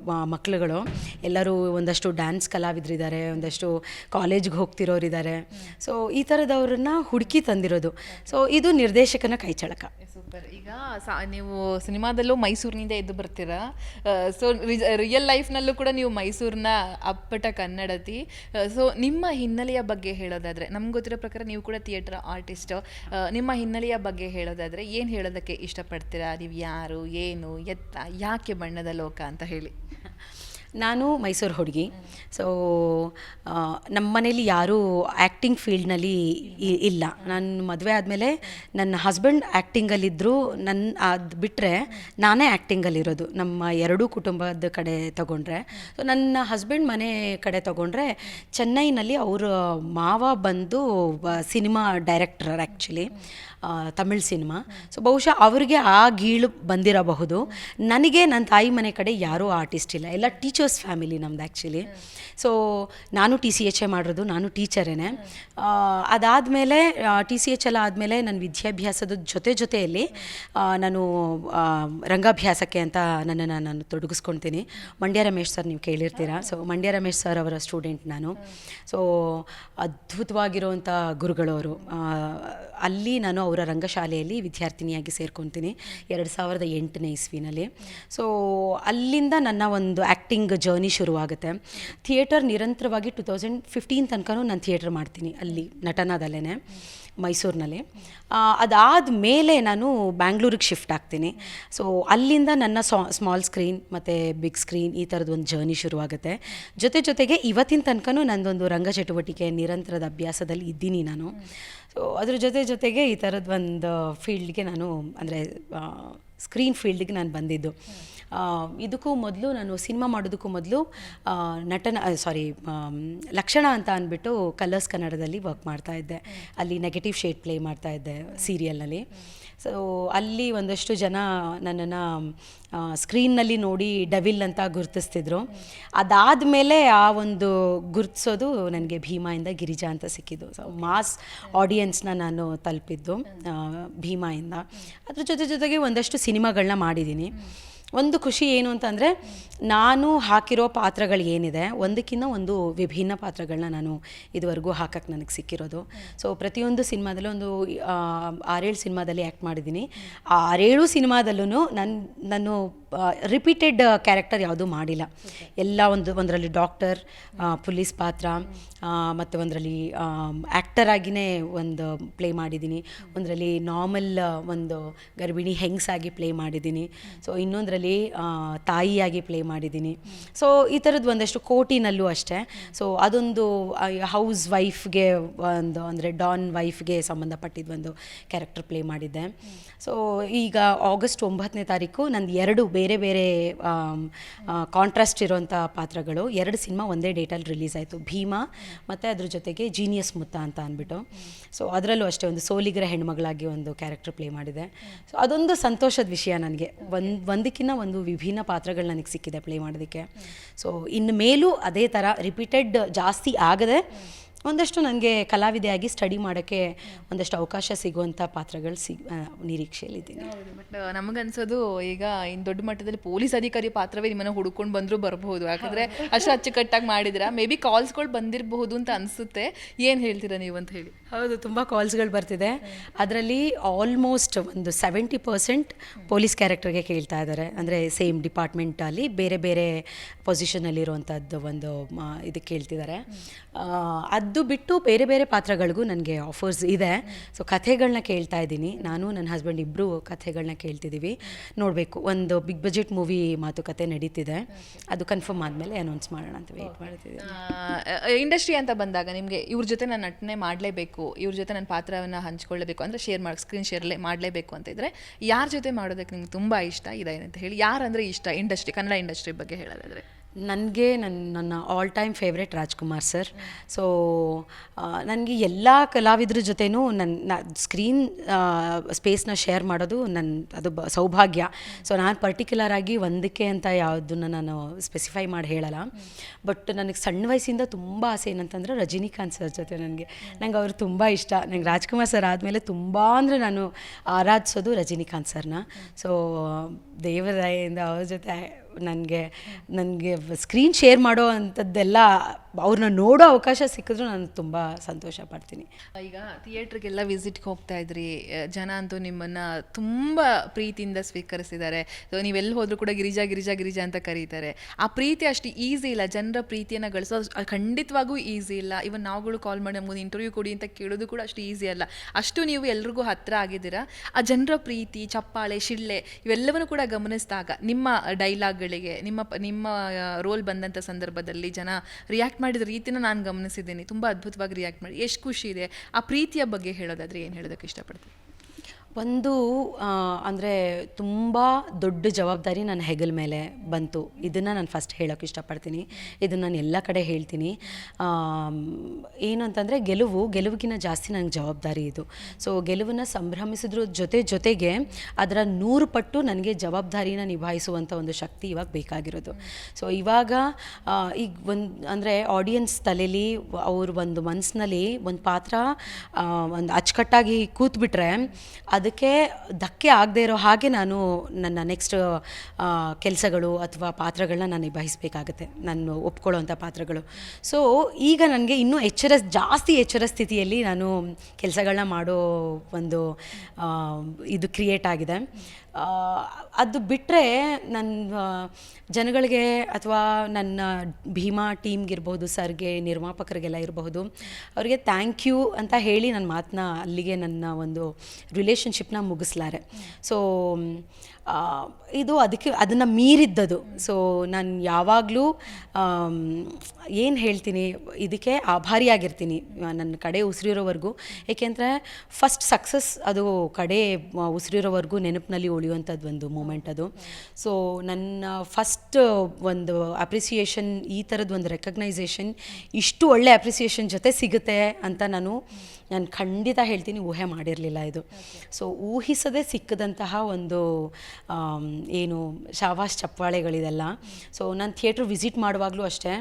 ಮಕ್ಕಳುಗಳು ಎಲ್ಲರೂ ಒಂದಷ್ಟು ಡ್ಯಾನ್ಸ್ ಕಲಾವಿದರಿದ್ದಾರೆ ಒಂದಷ್ಟು ಕಾಲೇಜ್ಗೆ ಹೋಗ್ತಿರೋರಿದ್ದಾರೆ. ಸೊ ಈ ಥರದವ್ರನ್ನ ಹುಡುಕಿ ತಂದಿರೋದು. ಸೊ ಇದು ನಿರ್ದೇಶಕನ ಕೈಚಳಕ. ಸೂಪರ್ ಈಗ ಸಾ- ನೀವು ಸಿನಿಮಾದಲ್ಲೂ ಮೈಸೂರಿನಿಂದ ಎದ್ದು ಬರ್ತೀರಾ? ಸೊ ರಿಯಲ್ ಲೈಫ್ನಲ್ಲೂ ಕೂಡ ನೀವು ಮೈಸೂರಿನ ಅಪ್ಪಟ ಕನ್ನಡತಿ. ಸೊ ನಿಮ್ಮ ಹಿನ್ನೆಲೆಯ ಬಗ್ಗೆ ಹೇಳೋದಾದರೆ, ನಮ್ಗೆ ಗೊತ್ತಿರೋ ಪ್ರಕಾರ ನೀವು ಕೂಡ ಥಿಯೇಟರ್ ಆರ್ಟಿಸ್ಟ್ ನಿಮ್ಮ ಹಿನ್ನೆಲೆಯ ಬಗ್ಗೆ ಹೇಳೋದಾದರೆ, ಏನು ಹೇಳೋದಕ್ಕೆ ಇಷ್ಟಪಡ್ತೀರಾ? ನೀವು ಯಾರು, ಏನು, ಎತ್ತ, ಯಾಕೆ ಬಣ್ಣದ ಲೋಕ ಅಂತ ಹೇಳಿ. ನಾನು ಮೈಸೂರು ಹುಡುಗಿ. ಸೊ ನಮ್ಮ ಮನೇಲಿ ಯಾರೂ ಆ್ಯಕ್ಟಿಂಗ್ ಫೀಲ್ಡ್ನಲ್ಲಿ ಇಲ್ಲ. ನಾನು ಮದುವೆ ಆದಮೇಲೆ ನನ್ನ ಹಸ್ಬೆಂಡ್ ಆ್ಯಕ್ಟಿಂಗಲ್ಲಿದ್ದರು ನನ್ನ ಅದು ಬಿಟ್ಟರೆ ನಾನೇ ಆ್ಯಕ್ಟಿಂಗಲ್ಲಿರೋದು ನಮ್ಮ ಎರಡೂ ಕುಟುಂಬದ ಕಡೆ ತಗೊಂಡ್ರೆ. ಸೊ ನನ್ನ ಹಸ್ಬೆಂಡ್ ಮನೆ ಕಡೆ ತಗೊಂಡ್ರೆ ಚೆನ್ನೈನಲ್ಲಿ ಅವರ ಮಾವ ಬಂದು cinema director actually Tamil cinema. So ಬಹುಶಃ ಅವರಿಗೆ ಆ ಗೀಳು ಬಂದಿರಬಹುದು. ನನಗೆ ನನ್ನ ತಾಯಿ ಮನೆ ಕಡೆ ಯಾರೂ ಆರ್ಟಿಸ್ಟ್ ಇಲ್ಲ. ಎಲ್ಲ ಟೀಚರ್ಸ್ ಫ್ಯಾಮಿಲಿ ನಮ್ದು ಆ್ಯಕ್ಚುಲಿ ಸೊ ನಾನು ಟಿ ಸಿ ಎಚ್ ಎ ಮಾಡಿರೋದು, ನಾನು ಟೀಚರೇನೆ. ಅದಾದಮೇಲೆ ಟಿ ಸಿ ಎಚ್ ಎಲ್ಲ ಆದಮೇಲೆ ನನ್ನ ವಿದ್ಯಾಭ್ಯಾಸದ ಜೊತೆ ಜೊತೆಯಲ್ಲಿ ನಾನು ರಂಗಾಭ್ಯಾಸಕ್ಕೆ ಅಂತ ನನ್ನನ್ನು ನಾನು ತೊಡಗಿಸ್ಕೊಳ್ತೀನಿ ಮಂಡ್ಯ ರಮೇಶ್ ಸರ್ ನೀವು ಕೇಳಿರ್ತೀರಾ? ಸೊ ಮಂಡ್ಯ ರಮೇಶ್ ಸರ್ ಅವರ ಸ್ಟೂಡೆಂಟ್ ನಾನು. ಸೊ ಅದ್ಭುತವಾಗಿರುವಂಥ ಗುರುಗಳವರು. ಅಲ್ಲಿ ನಾನು ಅವರ ರಂಗಶಾಲೆಯಲ್ಲಿ ವಿದ್ಯಾರ್ಥಿನಿಯಾಗಿ ಸೇರ್ಕೊತೀನಿ ಎರಡು ಸಾವಿರದ ಎಂಟನೇ ಇಸ್ವಿನಲ್ಲಿ. ಸೊ ಅಲ್ಲಿಂದ ನನ್ನ ಒಂದು ಆ್ಯಕ್ಟಿಂಗ್ ಜರ್ನಿ ಶುರುವಾಗುತ್ತೆ. ಥಿಯೇಟರ್ ನಿರಂತರವಾಗಿ ಟು ತೌಸಂಡ್ ಫಿಫ್ಟೀನ್ ತನಕನೂ ನಾನು ಥಿಯೇಟರ್ ಮಾಡ್ತೀನಿ ಅಲ್ಲಿ ನಟನದಲ್ಲೇ ಮೈಸೂರಿನಲ್ಲಿ. ಅದಾದ ಮೇಲೆ ನಾನು ಬ್ಯಾಂಗ್ಳೂರಿಗೆ ಶಿಫ್ಟ್ ಆಗ್ತೀನಿ. ಸೊ ಅಲ್ಲಿಂದ ನನ್ನ ಸ್ಮಾಲ್ ಸ್ಕ್ರೀನ್ ಮತ್ತು ಬಿಗ್ ಸ್ಕ್ರೀನ್ ಈ ಥರದ್ದು ಒಂದು ಜರ್ನಿ ಶುರುವಾಗುತ್ತೆ. ಜೊತೆ ಜೊತೆಗೆ ಇವತ್ತಿನ ತನಕನೂ ನಂದೊಂದು ರಂಗ ಚಟುವಟಿಕೆ ನಿರಂತರದ ಅಭ್ಯಾಸದಲ್ಲಿ ಇದ್ದೀನಿ ನಾನು. ಸೊ ಅದ್ರ ಜೊತೆ ಜೊತೆಗೆ ಈ ಥರದ್ದು ಒಂದು ಫೀಲ್ಡ್ಗೆ ನಾನು, ಅಂದರೆ ಸ್ಕ್ರೀನ್ ಫೀಲ್ಡ್ಗೆ ನಾನು ಬಂದಿದ್ದು. ಇದಕ್ಕೂ ಮೊದಲು ನಾನು ಸಿನಿಮಾ ಮಾಡೋದಕ್ಕೂ ಮೊದಲು ನಟನ ಸಾರಿ ಲಕ್ಷಣ ಅಂತ ಅಂದ್ಬಿಟ್ಟು ಕಲರ್ಸ್ ಕನ್ನಡದಲ್ಲಿ ವರ್ಕ್ ಮಾಡ್ತಾ ಇದ್ದೆ. ಅಲ್ಲಿ ನೆಗೆಟಿವ್ ಶೇಡ್ ಪ್ಲೇ ಮಾಡ್ತಾ ಇದ್ದೆ ಸೀರಿಯಲ್ನಲ್ಲಿ ಸೊ ಅಲ್ಲಿ ಒಂದಷ್ಟು ಜನ ನನ್ನನ್ನು ಸ್ಕ್ರೀನ್ನಲ್ಲಿ ನೋಡಿ ಡವಿಲ್ ಅಂತ ಗುರುತಿಸ್ತಿದ್ರು. ಅದಾದಮೇಲೆ ಆ ಒಂದು ಗುರುತಿಸೋದು ನನಗೆ ಭೀಮಾಯಿಂದ ಗಿರಿಜಾ ಅಂತ ಸಿಕ್ಕಿದ್ದು. ಸೊ ಮಾಸ್ ಆಡಿಯನ್ಸ್ನ ನಾನು ತಲುಪಿದ್ದು ಭೀಮಾಯಿಂದ. ಅದ್ರ ಜೊತೆ ಜೊತೆಗೆ ಒಂದಷ್ಟು ಸಿನಿಮಾಗಳನ್ನ ಮಾಡಿದ್ದೀನಿ. ಒಂದು ಖುಷಿ ಏನು ಅಂತಂದರೆ ನಾನು ಹಾಕಿರೋ ಪಾತ್ರಗಳು ಏನಿದೆ, ಒಂದಕ್ಕಿಂತ ಒಂದು ವಿಭಿನ್ನ ಪಾತ್ರಗಳನ್ನ ನಾನು ಇದುವರೆಗೂ ಹಾಕಕ್ಕೆ ನನಗೆ ಸಿಕ್ಕಿರೋದು. ಸೊ ಪ್ರತಿಯೊಂದು ಸಿನಿಮಾದಲ್ಲೂ ಒಂದು ಆರೇಳು ಸಿನಿಮಾದಲ್ಲಿ ಆ್ಯಕ್ಟ್ ಮಾಡಿದ್ದೀನಿ. ಆ ಆರೇಳು ಸಿನಿಮಾದಲ್ಲೂ ನನ್ನ ನಾನು ರಿಪೀಟೆಡ್ ಕ್ಯಾರೆಕ್ಟರ್ ಯಾವುದೂ ಮಾಡಿಲ್ಲ. ಎಲ್ಲ ಒಂದು ಒಂದರಲ್ಲಿ ಡಾಕ್ಟರ್ ಪೊಲೀಸ್ ಪಾತ್ರ ಮತ್ತು ಒಂದರಲ್ಲಿ ಆ್ಯಕ್ಟರ್ ಆಗಿನೇ ಒಂದು ಪ್ಲೇ ಮಾಡಿದ್ದೀನಿ. ಒಂದರಲ್ಲಿ ನಾರ್ಮಲ್ ಒಂದು ಗರ್ಭಿಣಿ ಹೆಂಗ್ಸಾಗಿ ಪ್ಲೇ ಮಾಡಿದ್ದೀನಿ. ಸೊ ಇನ್ನೊಂದರಲ್ಲಿ ತಾಯಿಯಾಗಿ ಪ್ಲೇ ಮಾಡಿದ್ದೀನಿ. ಸೊ ಈ ಥರದ್ದು ಒಂದಷ್ಟು ಕೋಟಿನಲ್ಲೂ ಅಷ್ಟೇ. ಸೊ ಅದೊಂದು ಹೌಸ್ ವೈಫ್ಗೆ ಒಂದು ಅಂದರೆ ಡಾನ್ ವೈಫ್ಗೆ ಸಂಬಂಧಪಟ್ಟಿದ್ದು ಒಂದು ಕ್ಯಾರೆಕ್ಟರ್ ಪ್ಲೇ ಮಾಡಿದ್ದೆ. ಸೊ ಈಗ ಆಗಸ್ಟ್ ಒಂಬತ್ತನೇ ತಾರೀಕು ನಂದು ಎರಡು ಬೇರೆ ಬೇರೆ ಬೇರೆ ಕಾಂಟ್ರಾಸ್ಟ್ ಇರೋಂಥ ಪಾತ್ರಗಳು. ಎರಡು ಸಿನಿಮಾ ಒಂದೇ ಡೇಟಲ್ಲಿ ರಿಲೀಸ್ ಆಯಿತು ಭೀಮಾ ಮತ್ತು ಅದ್ರ ಜೊತೆಗೆ ಜೀನಿಯಸ್ ಮುತ್ತ ಅಂತ ಅಂದ್ಬಿಟ್ಟು. ಸೊ ಅದರಲ್ಲೂ ಅಷ್ಟೇ ಒಂದು ಸೋಲಿಗರ ಹೆಣ್ಮಗಳಾಗಿ ಒಂದು ಕ್ಯಾರೆಕ್ಟರ್ ಪ್ಲೇ ಮಾಡಿದೆ. ಸೊ ಅದೊಂದು ಸಂತೋಷದ ವಿಷಯ ನನಗೆ. ಒಂದು ಒಂದಕ್ಕಿಂತ ಒಂದು ವಿಭಿನ್ನ ಪಾತ್ರಗಳು ನನಗೆ ಸಿಕ್ಕಿದೆ ಪ್ಲೇ ಮಾಡೋದಕ್ಕೆ. ಸೊ ಇನ್ನು ಮೇಲೂ ಅದೇ ಥರ ರಿಪೀಟೆಡ್ ಜಾಸ್ತಿ ಆಗದೆ ಒಂದಷ್ಟು ನನಗೆ ಕಲಾವಿದೆಯಾಗಿ ಸ್ಟಡಿ ಮಾಡೋಕ್ಕೆ ಒಂದಷ್ಟು ಅವಕಾಶ ಸಿಗುವಂಥ ಪಾತ್ರಗಳು ಸಿಗ್ ನಿರೀಕ್ಷೆಯಲ್ಲಿ ನಿರೀಕ್ಷೆಯಲ್ಲಿದ್ದೀನಿ. ಬಟ್ ನಮಗನ್ಸೋದು ಈಗ ಇನ್ನು ದೊಡ್ಡ ಮಟ್ಟದಲ್ಲಿ ಪೊಲೀಸ್ ಅಧಿಕಾರಿ ಪಾತ್ರವೇ ನಿಮ್ಮನ್ನು ಹುಡ್ಕೊಂಡು ಬಂದರೂ ಬರಬಹುದು. ಯಾಕಂದರೆ ಅಷ್ಟು ಅಚ್ಚುಕಟ್ಟಾಗಿ ಮಾಡಿದ್ರ. ಮೇ ಬಿ ಕಾಲ್ಸ್ಗಳು ಬಂದಿರಬಹುದು ಅಂತ ಅನಿಸುತ್ತೆ. ಏನು ಹೇಳ್ತೀರಾ ನೀವು ಅಂತ ಹೇಳಿ. ಹೌದು ತುಂಬ ಕಾಲ್ಸ್ಗಳು ಬರ್ತಿದೆ. ಅದರಲ್ಲಿ ಆಲ್ಮೋಸ್ಟ್ ಒಂದು ಸೆವೆಂಟಿ ಪರ್ಸೆಂಟ್ ಪೊಲೀಸ್ ಕ್ಯಾರೆಕ್ಟರ್ಗೆ ಕೇಳ್ತಾ ಇದ್ದಾರೆ ಅಂದರೆ ಸೇಮ್ ಡಿಪಾರ್ಟ್ಮೆಂಟಲ್ಲಿ ಬೇರೆ ಬೇರೆ ಪೊಸಿಷನಲ್ಲಿರುವಂಥದ್ದು ಒಂದು ಇದು ಇದಕ್ಕೆ ಕೇಳ್ತಿದ್ದಾರೆ ಆ, ಅದು ಬಿಟ್ಟು ಬೇರೆ ಬೇರೆ ಪಾತ್ರಗಳಿಗೂ ನನಗೆ ಆಫರ್ಸ್ ಇದೆ. ಸೊ ಕಥೆಗಳನ್ನ ಕೇಳ್ತಾ ಇದ್ದೀನಿ. ನಾನು ನನ್ನ ಹಸ್ಬೆಂಡ್ ಇಬ್ಬರು ಕಥೆಗಳನ್ನ ಕೇಳ್ತಿದ್ದೀವಿ. ನೋಡಬೇಕು ಒಂದು ಬಿಗ್ ಬಜೆಟ್ ಮೂವಿ ಮಾತುಕತೆ ನಡೀತಿದೆ. ಅದು ಕನ್ಫರ್ಮ್ ಆದಮೇಲೆ ಅನೌನ್ಸ್ ಮಾಡೋಣ ಅಂತ ವೇಟ್ ಮಾಡ್ತಿದ್ದೀನಿ. ಇಂಡಸ್ಟ್ರಿ ಅಂತ ಬಂದಾಗ ನಿಮಗೆ ಇವ್ರ ಜೊತೆ ನಾನು ನಟನೆ ಮಾಡಲೇಬೇಕು ಇವ್ರ ಜೊತೆ ನನ್ನ ಪಾತ್ರವನ್ನು ಹಂಚ್ಕೊಳ್ಳಬೇಕು ಅಂದರೆ ಶೇರ್ ಮಾಡಿ ಸ್ಕ್ರೀನ್ ಶೇರ್ಲೇ ಮಾಡಲೇಬೇಕು ಅಂತ ಇದ್ದರೆ ಯಾರ ಜೊತೆ ಮಾಡೋದಕ್ಕೆ ನಿಮ್ಗೆ ತುಂಬ ಇಷ್ಟ ಇದೆ ಅಂತ ಹೇಳಿ. ಯಾರಂದರೆ ಇಷ್ಟ ಇಂಡಸ್ಟ್ರಿ ಕನ್ನಡ ಇಂಡಸ್ಟ್ರಿ ಬಗ್ಗೆ ಹೇಳೋದಾದ್ರೆ? ನನಗೆ ನನ್ನ ನನ್ನ all time favourite Rajkumar sir so ನನಗೆ ಎಲ್ಲ ಕಲಾವಿದ್ರ ಜೊತೆನೂ ನನ್ನ ಸ್ಕ್ರೀನ್ ಸ್ಪೇಸ್ನ ಶೇರ್ ಮಾಡೋದು ನನ್ನ ಅದು ಬ, ಸೌಭಾಗ್ಯ. ಸೊ ನಾನು ಪರ್ಟಿಕ್ಯುಲರ್ ಆಗಿ ಒಂದಕ್ಕೆ ಅಂತ ಯಾವುದನ್ನು ನಾನು ಸ್ಪೆಸಿಫೈ ಮಾಡಿ ಹೇಳಲ್ಲ. ಬಟ್ ನನಗೆ ಸಣ್ಣ ವಯಸ್ಸಿಂದ ತುಂಬ ಆಸೆ ಏನಂತಂದ್ರೆ ರಜನಿಕಾಂತ್ ಸರ್ ಜೊತೆ ನನಗೆ. ನಂಗೆ ಅವರು ತುಂಬ ಇಷ್ಟ. ನಂಗೆ ರಾಜ್ಕುಮಾರ್ ಸರ್ ಆದಮೇಲೆ ತುಂಬ ಅಂದರೆ ನಾನು ಆರಾಧಿಸೋದು ರಜನಿಕಾಂತ್ ಸರ್ನ ಸೊ ದೇವರಾಯಿಂದ ಅವ್ರ ಜೊತೆ ನನಗೆ ನನಗೆ ಸ್ಕ್ರೀನ್ ಶೇರ್ ಮಾಡೋ ಅಂಥದ್ದೆಲ್ಲ ಅವ್ರನ್ನ ನೋಡೋ ಅವಕಾಶ ಸಿಕ್ಕಿದ್ರು ನಾನು ತುಂಬ ಸಂತೋಷ ಪಡ್ತೀನಿ. ಈಗ ಥಿಯೇಟ್ರಿಗೆಲ್ಲ ವಿಸಿಟ್ಗೆ ಹೋಗ್ತಾ ಇದ್ರಿ ಜನ ಅಂತೂ ನಿಮ್ಮನ್ನು ತುಂಬ ಪ್ರೀತಿಯಿಂದ ಸ್ವೀಕರಿಸಿದ್ದಾರೆ. ಸೊ ನೀವೆಲ್ಲಿ ಹೋದರೂ ಕೂಡ ಗಿರಿಜಾ ಗಿರಿಜಾ ಗಿರಿಜಾ ಅಂತ ಕರೀತಾರೆ. ಆ ಪ್ರೀತಿ ಅಷ್ಟು ಈಸಿ ಇಲ್ಲ, ಜನರ ಪ್ರೀತಿಯನ್ನು ಗಳಿಸೋ ಖಂಡಿತವಾಗೂ ಈಸಿ ಇಲ್ಲ. ಇವನ್ ನಾವುಗಳು ಕಾಲ್ ಮಾಡಿ ನಮಗೊಂದು ಇಂಟರ್ವ್ಯೂ ಕೊಡಿ ಅಂತ ಕೇಳೋದು ಕೂಡ ಅಷ್ಟು ಈಸಿ ಅಲ್ಲ. ಅಷ್ಟು ನೀವು ಎಲ್ರಿಗೂ ಹತ್ತಿರ ಆಗಿದ್ದೀರಾ? ಆ ಜನರ ಪ್ರೀತಿ, ಚಪ್ಪಾಳೆ, ಶಿಳ್ಳೆ, ಇವೆಲ್ಲವನ್ನು ಕೂಡ ಗಮನಿಸಿದಾಗ ನಿಮ್ಮ ಡೈಲಾಗ್ಗಳಿಗೆ ನಿಮ್ಮ ನಿಮ್ಮ ರೋಲ್ ಬಂದಂಥ ಸಂದರ್ಭದಲ್ಲಿ ಜನ ರಿಯಾಕ್ಟ್ ಮಾಡಿದ ರೀತಿನ ನಾನು ಗಮನಿಸಿದ್ದೀನಿ. ತುಂಬ ಅದ್ಭುತವಾಗಿ ರಿಯಾಕ್ಟ್ ಮಾಡಿ. ಎಷ್ಟು ಖುಷಿ ಇದೆ. ಆ ಪ್ರೀತಿಯ ಬಗ್ಗೆ ಹೇಳೋದಾದ್ರೆ ಏನು ಹೇಳೋದಕ್ಕೆ ಇಷ್ಟಪಡ್ತೀನಿ ಒಂದು ಅಂದರೆ ತುಂಬ ದೊಡ್ಡ ಜವಾಬ್ದಾರಿ ನನ್ನ ಹೆಗಲ ಮೇಲೆ ಬಂತು. ಇದನ್ನು ನಾನು ಫಸ್ಟ್ ಹೇಳೋಕೆ ಇಷ್ಟಪಡ್ತೀನಿ. ಇದನ್ನು ನಾನು ಎಲ್ಲ ಕಡೆ ಹೇಳ್ತೀನಿ. ಏನು ಅಂತಂದರೆ ಗೆಲುವು ಗೆಲುವಿಗಿನ ಜಾಸ್ತಿ ನನಗೆ ಜವಾಬ್ದಾರಿ ಇದು. ಸೊ ಗೆಲುವನ್ನು ಸಂಭ್ರಮಿಸಿದ್ರ ಜೊತೆ ಜೊತೆಗೆ ಅದರ ನೂರು ಪಟ್ಟು ನನಗೆ ಜವಾಬ್ದಾರಿನ ನಿಭಾಯಿಸುವಂಥ ಒಂದು ಶಕ್ತಿ ಇವಾಗ ಬೇಕಾಗಿರೋದು. ಸೊ ಇವಾಗ ಈಗ ಒಂದು, ಅಂದರೆ ಆಡಿಯನ್ಸ್ ತಲೆಯಲ್ಲಿ ಅವ್ರ ಒಂದು ಮನಸ್ಸಿನಲ್ಲಿ ಒಂದು ಪಾತ್ರ ಒಂದು ಅಚ್ಚುಕಟ್ಟಾಗಿ ಕೂತ್ಬಿಟ್ರೆ ಅದಕ್ಕೆ ಧಕ್ಕೆ ಆಗದೆ ಇರೋ ಹಾಗೆ ನಾನು ನನ್ನ ನೆಕ್ಸ್ಟ್ ಕೆಲಸಗಳು ಅಥವಾ ಪಾತ್ರಗಳನ್ನ ನಾನು ನಿಭಾಯಿಸಬೇಕಾಗತ್ತೆ. ನಾನು ಒಪ್ಕೊಳ್ಳೋವಂಥ ಪಾತ್ರಗಳು. ಸೊ ಈಗ ನನಗೆ ಇನ್ನೂ ಎಚ್ಚರ, ಜಾಸ್ತಿ ಎಚ್ಚರ ಸ್ಥಿತಿಯಲ್ಲಿ ನಾನು ಕೆಲಸಗಳನ್ನ ಮಾಡೋ ಒಂದು ಇದು ಕ್ರಿಯೇಟ್ ಆಗಿದೆ. ಅದು ಬಿಟ್ಟರೆ ನನ್ನ ಜನಗಳಿಗೆ ಅಥವಾ ನನ್ನ ಭೀಮಾ ಟೀಮ್ಗಿರ್ಬೋದು, ಸರ್ಗೆ, ನಿರ್ಮಾಪಕರಿಗೆಲ್ಲ ಇರಬಹುದು ಅವರಿಗೆ ಥ್ಯಾಂಕ್ ಯು ಅಂತ ಹೇಳಿ ನನ್ನ ಮಾತನ್ನ ಅಲ್ಲಿಗೆ ನನ್ನ ಒಂದು ರಿಲೇಷನ್ಶಿಪ್ನ ಮುಗಿಸ್ಲಾರೆ. ಸೊ ಇದು ಅದಕ್ಕೆ ಅದನ್ನು ಮೀರಿದ್ದದು. ಸೊ ನಾನು ಯಾವಾಗಲೂ ಏನು ಹೇಳ್ತೀನಿ, ಇದಕ್ಕೆ ಆಭಾರಿಯಾಗಿರ್ತೀನಿ ನನ್ನ ಕಡೆ ಉಸಿರಿರೋವರೆಗೂ. ಏಕೆಂದರೆ ಫಸ್ಟ್ ಸಕ್ಸಸ್ ಅದು ಕಡೆ ಉಸಿರಿರೋವರೆಗೂ ನೆನಪಿನಲ್ಲಿ ಉಳಿಯುವಂಥದ್ದು ಒಂದು ಮೂಮೆಂಟ್ ಅದು. ಸೊ ನನ್ನ ಫಸ್ಟ್ ಒಂದು ಅಪ್ರಿಸಿಯೇಷನ್ ಈ ಥರದ್ದು ಒಂದು ರೆಕಗ್ನೈಸೇಷನ್ ಇಷ್ಟು ಒಳ್ಳೆ ಅಪ್ರಿಸಿಯೇಷನ್ ಜೊತೆ ಸಿಗುತ್ತೆ ಅಂತ ನಾನು ನಾನು ಖಂಡಿತ ಹೇಳ್ತೀನಿ, ಊಹೆ ಮಾಡಿರಲಿಲ್ಲ ಇದು. ಸೊ ಊಹಿಸದೆ ಸಿಕ್ಕದಂತಹ ಒಂದು ಏನು ಶಾವಾಸ್ ಚಪ್ಪಾಳೆಗಳಿದೆಲ್ಲ. ಸೊ ನಾನು ಥಿಯೇಟ್ರ್ ವಿಸಿಟ್ ಮಾಡುವಾಗಲೂ ಅಷ್ಟೇ,